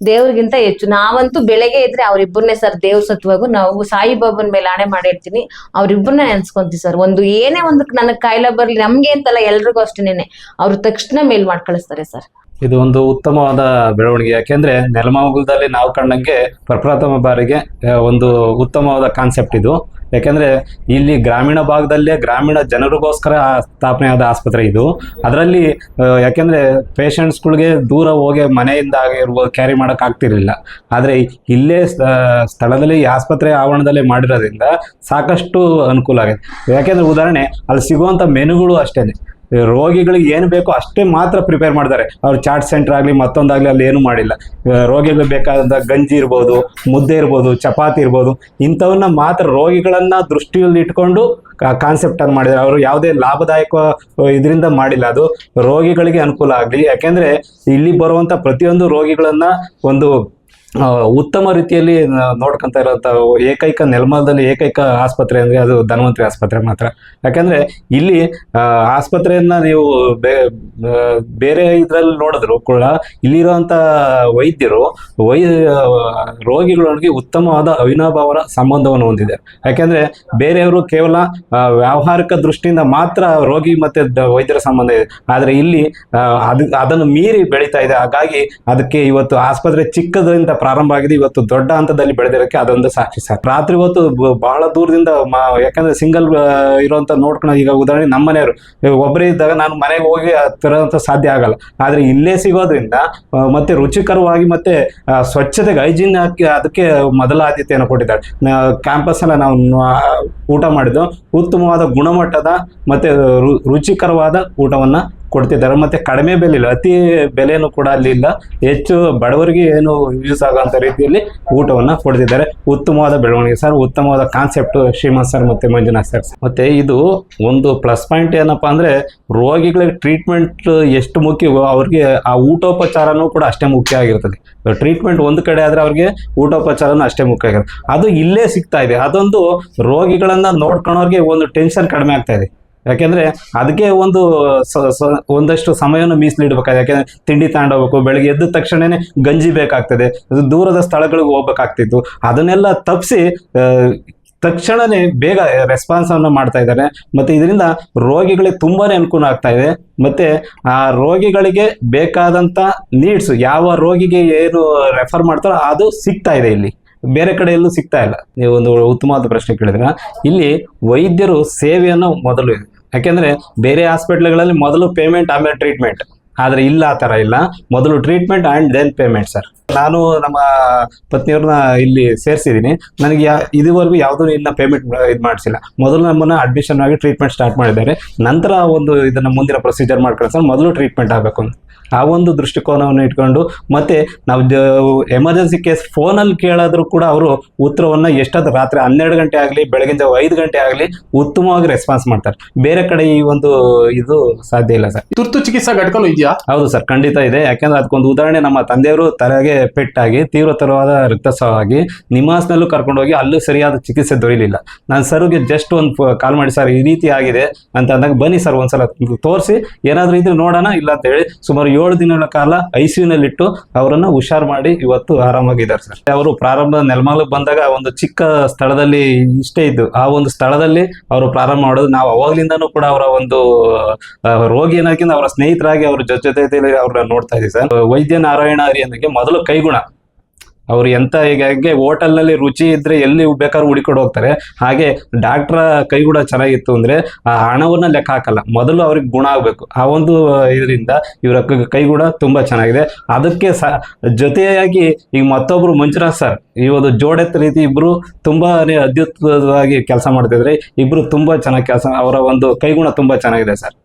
ದೇವ್ರಿಗಿಂತ ಹೆಚ್ಚು. ನಾವಂತೂ ಬೆಳಗ್ಗೆ ಇದ್ರೆ ಅವ್ರಿಬ್ರನ್ನೇ ಸರ್ ದೇವ್ರ ಸತ್ವಾಗು ನಾವು ಸಾಯಿಬಾಬನ್ ಮೇಲೆ ಆಣೆ ಮಾಡಿರ್ತೀನಿ. ಅವ್ರಿಬ್ರನ್ನ ನೆನ್ಸ್ಕೊಂತೀವಿ ಸರ್ ಒಂದು ಏನೇ ಒಂದು ನನಗ್ ಕಾಯಿಲೆ ಬರ್ಲಿ, ನಮ್ಗೆ ಅಂತಲ್ಲ ಎಲ್ರಿಗೂ ಅಷ್ಟೇನೆ ಅವ್ರು ತಕ್ಷಣ ಮೇಲ್ ಮಾಡ್ಕಳಿಸ್ತಾರೆ ಸರ್ ಇದು ಒಂದು ಉತ್ತಮವಾದ ಬೆಳವಣಿಗೆ. ಯಾಕೆಂದ್ರೆ ನೆಲಮಂಗಲದಲ್ಲಿ ನಾವು ಕಂಡಂಗೆ ಪ್ರಪ್ರಥಮ ಬಾರಿಗೆ ಒಂದು ಉತ್ತಮವಾದ ಕಾನ್ಸೆಪ್ಟ್ ಇದು. ಯಾಕೆಂದ್ರೆ ಇಲ್ಲಿ ಗ್ರಾಮೀಣ ಭಾಗದಲ್ಲೇ ಗ್ರಾಮೀಣ ಜನರಿಗೋಸ್ಕರ ಸ್ಥಾಪನೆಯಾದ ಆಸ್ಪತ್ರೆ ಇದು. ಅದರಲ್ಲಿ ಯಾಕೆಂದ್ರೆ ಪೇಷಂಟ್ಸ್ಗಳಿಗೆ ದೂರ ಹೋಗಿ ಮನೆಯಿಂದ ಆಗಿರ್ಬೋದು ಕ್ಯಾರಿ ಮಾಡಕ್ ಆಗ್ತಿರ್ಲಿಲ್ಲ. ಆದರೆ ಇಲ್ಲೇ ಸ್ಥಳದಲ್ಲಿ ಆಸ್ಪತ್ರೆ ಆವರಣದಲ್ಲೇ ಮಾಡಿರೋದ್ರಿಂದ ಸಾಕಷ್ಟು ಅನುಕೂಲ ಆಗಿದೆ. ಯಾಕೆಂದ್ರೆ ಉದಾಹರಣೆ, ಅಲ್ಲಿ ಸಿಗುವಂತ ಮೆನುಗಳು ಅಷ್ಟೇನೆ. ರೋಗಿಗಳಿಗೆ ಏನು ಬೇಕೋ ಅಷ್ಟೇ ಮಾತ್ರ ಪ್ರಿಪೇರ್ ಮಾಡ್ತಾರೆ ಅವ್ರು ಚಾಟ್ ಸೆಂಟರ್ ಆಗಲಿ ಮತ್ತೊಂದಾಗಲಿ ಅಲ್ಲಿ ಏನು ಮಾಡಿಲ್ಲ. ರೋಗಿಗಳು ರೋಗಿಗಳಿಗೆ ಬೇಕಾದ ಗಂಜಿ ಇರ್ಬೋದು, ಮುದ್ದೆ ಇರ್ಬೋದು, ಚಪಾತಿ ಇರ್ಬೋದು, ಇಂಥವನ್ನ ಮಾತ್ರ ರೋಗಿಗಳನ್ನು ದೃಷ್ಟಿಯಲ್ಲಿ ಇಟ್ಕೊಂಡು ಕಾನ್ಸೆಪ್ಟ್ ಅನ್ನು ಮಾಡಿದ್ದಾರೆ. ಅವರು ಯಾವುದೇ ಲಾಭದಾಯಕ ಇದರಿಂದ ಮಾಡಿಲ್ಲ. ಅದು ರೋಗಿಗಳಿಗೆ ಅನುಕೂಲ ಆಗಲಿ. ಯಾಕೆಂದರೆ ಇಲ್ಲಿ ಬರುವಂಥ ಪ್ರತಿಯೊಂದು ರೋಗಿಗಳನ್ನು ಒಂದು ಉತ್ತಮ ರೀತಿಯಲ್ಲಿ ನೋಡ್ಕೊಂತ ಇರೋಂಥ ಏಕೈಕ ನೆಲಮಲದಲ್ಲಿ ಏಕೈಕ ಆಸ್ಪತ್ರೆ ಅಂದ್ರೆ ಅದು ಧನ್ವಂತರಿ ಆಸ್ಪತ್ರೆ ಮಾತ್ರ. ಯಾಕಂದ್ರೆ ಇಲ್ಲಿ ಆಸ್ಪತ್ರೆಯನ್ನ ನೀವು ಬೇರೆ ಇದ್ರಲ್ಲಿ ನೋಡಿದ್ರು ಕೂಡ ಇಲ್ಲಿರುವಂಥ ವೈದ್ಯರು, ವೈ ರೋಗಿಗಳೊಂದಿಗೆ ಉತ್ತಮವಾದ ಅವಿನಾಭಾವರ ಸಂಬಂಧವನ್ನು ಹೊಂದಿದೆ ಯಾಕೆಂದ್ರೆ ಬೇರೆಯವರು ಕೇವಲ ವ್ಯಾವಹಾರಿಕ ದೃಷ್ಟಿಯಿಂದ ಮಾತ್ರ ರೋಗಿ ಮತ್ತೆ ವೈದ್ಯರ ಸಂಬಂಧ ಇದೆ. ಆದ್ರೆ ಇಲ್ಲಿ ಅದು, ಅದನ್ನು ಮೀರಿ ಬೆಳೀತಾ ಇದೆ. ಹಾಗಾಗಿ ಅದಕ್ಕೆ ಇವತ್ತು ಆಸ್ಪತ್ರೆ ಚಿಕ್ಕದರಿಂದ ಪ್ರಾರಂಭ ಆಗಿದೆ. ಇವತ್ತು ದೊಡ್ಡ ಹಂತದಲ್ಲಿ ಬೆಳೆದಿರೋಕ್ಕೆ ಅದೊಂದು ಸಾಕ್ಷಿ ಸರ್. ರಾತ್ರಿ ಹೊತ್ತು ಬಹಳ ದೂರದಿಂದ ಯಾಕಂದ್ರೆ ಸಿಂಗಲ್ ಇರುವಂತ ನೋಡ್ಕೊಂಡು ಈಗ ಉದಾಹರಣೆ ನಮ್ಮ ಮನೆಯವರು. ಒಬ್ಬರೇ ಇದ್ದಾಗ ನಾನು ಮನೆಗೆ ಹೋಗಿ ತರೋಂಥ ಸಾಧ್ಯ ಆಗಲ್ಲ. ಆದ್ರೆ ಇಲ್ಲೇ ಸಿಗೋದ್ರಿಂದ ಮತ್ತೆ ರುಚಿಕರವಾಗಿ ಮತ್ತೆ ಸ್ವಚ್ಛತೆಗೆ, ಹೈಜಿನ್ ಹಾಕಿ ಅದಕ್ಕೆ ಮೊದಲ ಆದ್ಯತೆಯನ್ನು ಕೊಟ್ಟಿದ್ದಾರೆ ಕ್ಯಾಂಪಸ್ ಎಲ್ಲ ನಾವು ಊಟ ಮಾಡಿದ್ದು. ಉತ್ತಮವಾದ ಗುಣಮಟ್ಟದ ಮತ್ತೆ ರುಚಿಕರವಾದ ಊಟವನ್ನ ಕೊಡ್ತಿದ್ದಾರೆ. ಮತ್ತೆ ಕಡಿಮೆ ಬೆಲೆ ಇಲ್ಲ ಅತಿ ಬೆಲೆನೂ ಕೂಡ ಅಲ್ಲಿ ಇಲ್ಲ. ಹೆಚ್ಚು ಬಡವರಿಗೆ ಏನು ಯೂಸ್ ಆಗುವಂತ ರೀತಿಯಲ್ಲಿ ಊಟವನ್ನ ಕೊಡ್ತಿದ್ದಾರೆ. ಉತ್ತಮವಾದ ಬೆಳವಣಿಗೆ ಸರ್, ಉತ್ತಮವಾದ ಕಾನ್ಸೆಪ್ಟ್ ಶ್ರೀಮಂತ್ ಸರ್ ಮತ್ತೆ ಮಂಜುನಾಥ್ ಸರ್. ಮತ್ತೆ ಇದು ಒಂದು ಪ್ಲಸ್ ಪಾಯಿಂಟ್ ಏನಪ್ಪಾ ಅಂದ್ರೆ, ರೋಗಿಗಳಿಗೆ ಟ್ರೀಟ್ಮೆಂಟ್ ಎಷ್ಟು ಮುಖ್ಯವೋ ಅವ್ರಿಗೆ ಆ ಊಟೋಪಚಾರನೂ ಕೂಡ ಅಷ್ಟೇ ಮುಖ್ಯ ಆಗಿರ್ತದೆ. ಟ್ರೀಟ್ಮೆಂಟ್ ಒಂದು ಕಡೆ ಆದ್ರೆ ಅವ್ರಿಗೆ ಊಟೋಪಚಾರನೂ ಅಷ್ಟೇ ಮುಖ್ಯ ಆಗಿರುತ್ತೆ ಅದು ಇಲ್ಲೇ ಸಿಗ್ತಾ ಇದೆ. ಅದೊಂದು ರೋಗಿಗಳನ್ನ ನೋಡ್ಕೊಳೋರ್ಗೆ ಒಂದು ಟೆನ್ಷನ್ ಕಡಿಮೆ ಆಗ್ತಾ ಇದೆ. ಯಾಕೆಂದ್ರೆ ಅದಕ್ಕೆ ಒಂದು ಒಂದಷ್ಟು ಸಮಯವನ್ನು ಮೀಸಲಿಡ್ಬೇಕಾಗಿದೆ ಯಾಕೆಂದ್ರೆ ತಿಂಡಿ ತಗೊಂಡೋಗ್ಬೇಕು, ಬೆಳಿಗ್ಗೆ ಎದ್ದ ತಕ್ಷಣನೇ ಗಂಜಿ ಬೇಕಾಗ್ತದೆ ದೂರದ ಸ್ಥಳಗಳಿಗೆ ಹೋಗ್ಬೇಕಾಗ್ತಿತ್ತು. ಅದನ್ನೆಲ್ಲ ತಪ್ಪಿಸಿ ತಕ್ಷಣನೇ ಬೇಗ ರೆಸ್ಪಾನ್ಸ್ ಅನ್ನು ಮಾಡ್ತಾ ಇದ್ದಾರೆ. ಮತ್ತೆ ಇದರಿಂದ ರೋಗಿಗಳಿಗೆ ತುಂಬಾನೇ ಅನುಕೂಲ ಆಗ್ತಾ ಇದೆ. ಮತ್ತೆ ಆ ರೋಗಿಗಳಿಗೆ ಬೇಕಾದಂತ ನೀಡ್ಸ್, ಯಾವ ರೋಗಿಗೆ ಏನು ರೆಫರ್ ಮಾಡ್ತಾರೋ ಅದು ಸಿಗ್ತಾ ಇದೆ ಇಲ್ಲಿ. ಬೇರೆ ಕಡೆ ಎಲ್ಲೂ ಸಿಗ್ತಾ ಇಲ್ಲ. ನೀವು ಒಂದು ಉತ್ತಮವಾದ ಪ್ರಶ್ನೆ ಕೇಳಿದ್ರ? ಇಲ್ಲಿ ವೈದ್ಯರು ಸೇವೆಯನ್ನು ಮೊದಲು ಯಾಕೆಂದ್ರೆ ಬೇರೆ ಹಾಸ್ಪಿಟ್ಲ್ಗಳಲ್ಲಿ ಮೊದಲು ಪೇಮೆಂಟ್ ಆಮೇಲೆ ಟ್ರೀಟ್ಮೆಂಟ್ ಆದ್ರೆ ಇಲ್ಲ ಆ ಥರ ಇಲ್ಲ. ಮೊದಲು treatment and then payment sir ನಾನು ನಮ್ಮ ಪತ್ನಿಯವ್ರನ್ನ ಇಲ್ಲಿ ಸೇರಿಸಿದ್ದೀನಿ. ನನಗೆ ಯಾ ಇದುವರೆಗೂ ಯಾವುದೂ ಇನ್ನ ಪೇಮೆಂಟ್ ಇದು ಮಾಡಿಸಿಲ್ಲ. ಮೊದಲು ನಮ್ಮನ್ನ ಅಡ್ಮಿಷನ್ ಆಗಿ ಟ್ರೀಟ್ಮೆಂಟ್ ಸ್ಟಾರ್ಟ್ ಮಾಡಿದ್ದಾರೆ. ನಂತರ ಒಂದು ಇದನ್ನ ಮುಂದಿನ ಪ್ರೊಸೀಜರ್ ಮಾಡ್ಕೊಂಡು ಸರ್. ಮೊದಲು ಟ್ರೀಟ್ಮೆಂಟ್ ಆಗಬೇಕು ಅಂತ. ಆ ಒಂದು ದೃಷ್ಟಿಕೋನವನ್ನು ಇಟ್ಕೊಂಡು ಮತ್ತೆ ನಾವು ಎಮರ್ಜೆನ್ಸಿ ಕೇಸ್ ಫೋನಲ್ಲಿ ಕೇಳಾದರೂ ಕೂಡ ಅವರು ಉತ್ತರವನ್ನ ಎಷ್ಟಾದ್ರೂ ರಾತ್ರಿ ಹನ್ನೆರಡು ಗಂಟೆ ಆಗಲಿ ಬೆಳಗಿನ ಐದು ಗಂಟೆ ಆಗಲಿ ಉತ್ತಮವಾಗಿ ರೆಸ್ಪಾನ್ಸ್ ಮಾಡ್ತಾರೆ. ಬೇರೆ ಕಡೆ ಈ ಒಂದು ಇದು ಸಾಧ್ಯ ಇಲ್ಲ ಸರ್. ತುರ್ತು ಚಿಕಿತ್ಸಾ ಘಟಕನೂ ಇದೆಯಾ? ಹೌದು ಸರ್ ಖಂಡಿತ ಇದೆ. ಯಾಕೆಂದ್ರೆ ಅದಕ್ಕೊಂದು ಉದಾಹರಣೆ ನಮ್ಮ ತಂದೆಯವರು ತಲೆಗೆ ಪೆಟ್ಟಾಗಿ, ತೀವ್ರತರವಾದ ರಕ್ತಸ್ರಾವವಾಗಿ ನಿಮಾಸ್ನಲ್ಲೂ ಕರ್ಕೊಂಡೋಗಿ ಅಲ್ಲೂ ಸರಿಯಾದ ಚಿಕಿತ್ಸೆ ದೊರೆಯಲಿಲ್ಲ ನಾನು ಸರ್ಗೆ ಜಸ್ಟ್ ಒಂದು ಕಾಲ್ ಮಾಡಿ, ಸರ್, ಈ ರೀತಿ ಆಗಿದೆ ಅಂತ ಅಂದಾಗ, ಬನ್ನಿ ಸರ್, ಒಂದ್ಸಲ ತೋರಿಸಿ, ಏನಾದರೂ ಇದ್ರೆ ನೋಡೋಣ, ಇಲ್ಲ ಅಂತ ಹೇಳಿ ಸುಮಾರು ಏಳು ದಿನಗಳ ಕಾಲ ಐ ಸಿ ಯುನಲ್ಲಿಟ್ಟು ಅವರನ್ನ ಹುಷಾರು ಮಾಡಿ ಇವತ್ತು ಆರಾಮಾಗಿದ್ದಾರೆ ಸರ್. ಅವರು ಪ್ರಾರಂಭ ನೆಲಮಂಗಲಕ್ಕೆ ಬಂದಾಗ ಒಂದು ಚಿಕ್ಕ ಸ್ಥಳದಲ್ಲಿ ಇಷ್ಟೇ ಇದ್ದು, ಆ ಒಂದು ಸ್ಥಳದಲ್ಲಿ ಅವರು ಪ್ರಾರಂಭ ಮಾಡೋದು, ನಾವು ಅವಾಗ್ಲಿಂದನೂ ಕೂಡ ಅವರ ಒಂದು ರೋಗಿ ಏನಾಗಿಂದ ಅವರ ಸ್ನೇಹಿತರಾಗಿ ಅವ್ರ ಜೊತೆ ಅವ್ರನ್ನ ನೋಡ್ತಾ ಇದ್ದೀವಿ ಸರ್. ವೈದ್ಯ ನಾರಾಯಣ ಹರಿ ಮೊದಲು ಕೈಗುಣ. ಅವ್ರು ಎಂತ ಈಗ ಹೇಗೆ ಹೋಟೆಲ್ನಲ್ಲಿ ರುಚಿ ಇದ್ರೆ ಎಲ್ಲಿ ಬೇಕಾದ್ರೂ ಹುಡುಕೊಂಡು ಹೋಗ್ತಾರೆ. ಹಾಗೆ ಡಾಕ್ಟ್ರ ಕೈಗುಣ ಚೆನ್ನಾಗಿತ್ತು ಅಂದ್ರೆ ಆ ಹಣವನ್ನ ಲೆಕ್ಕ ಹಾಕಲ್ಲ. ಮೊದಲು ಅವ್ರಿಗೆ ಗುಣ ಆಗ್ಬೇಕು. ಆ ಒಂದು ಇದರಿಂದ ಇವರ ಕೈ, ಕೈಗುಣ ತುಂಬಾ ಚೆನ್ನಾಗಿದೆ. ಅದಕ್ಕೆ ಸ, ಜೊತೆಯಾಗಿ ಈಗ ಮತ್ತೊಬ್ರು ಮಂಜುನಾಥ್ ಸರ್ ಈ ಒಂದು ಜೋಡೆತ್ ರೀತಿ ಇಬ್ರು ತುಂಬಾನೇ ಅದ್ಭುತವಾಗಿ ಕೆಲಸ ಮಾಡ್ತಿದ್ರೆ ಇಬ್ರು ತುಂಬಾ ಚೆನ್ನಾಗಿ ಕೆಲಸ, ಅವರ ಒಂದು ಕೈಗುಣ ತುಂಬಾ ಚೆನ್ನಾಗಿದೆ ಸರ್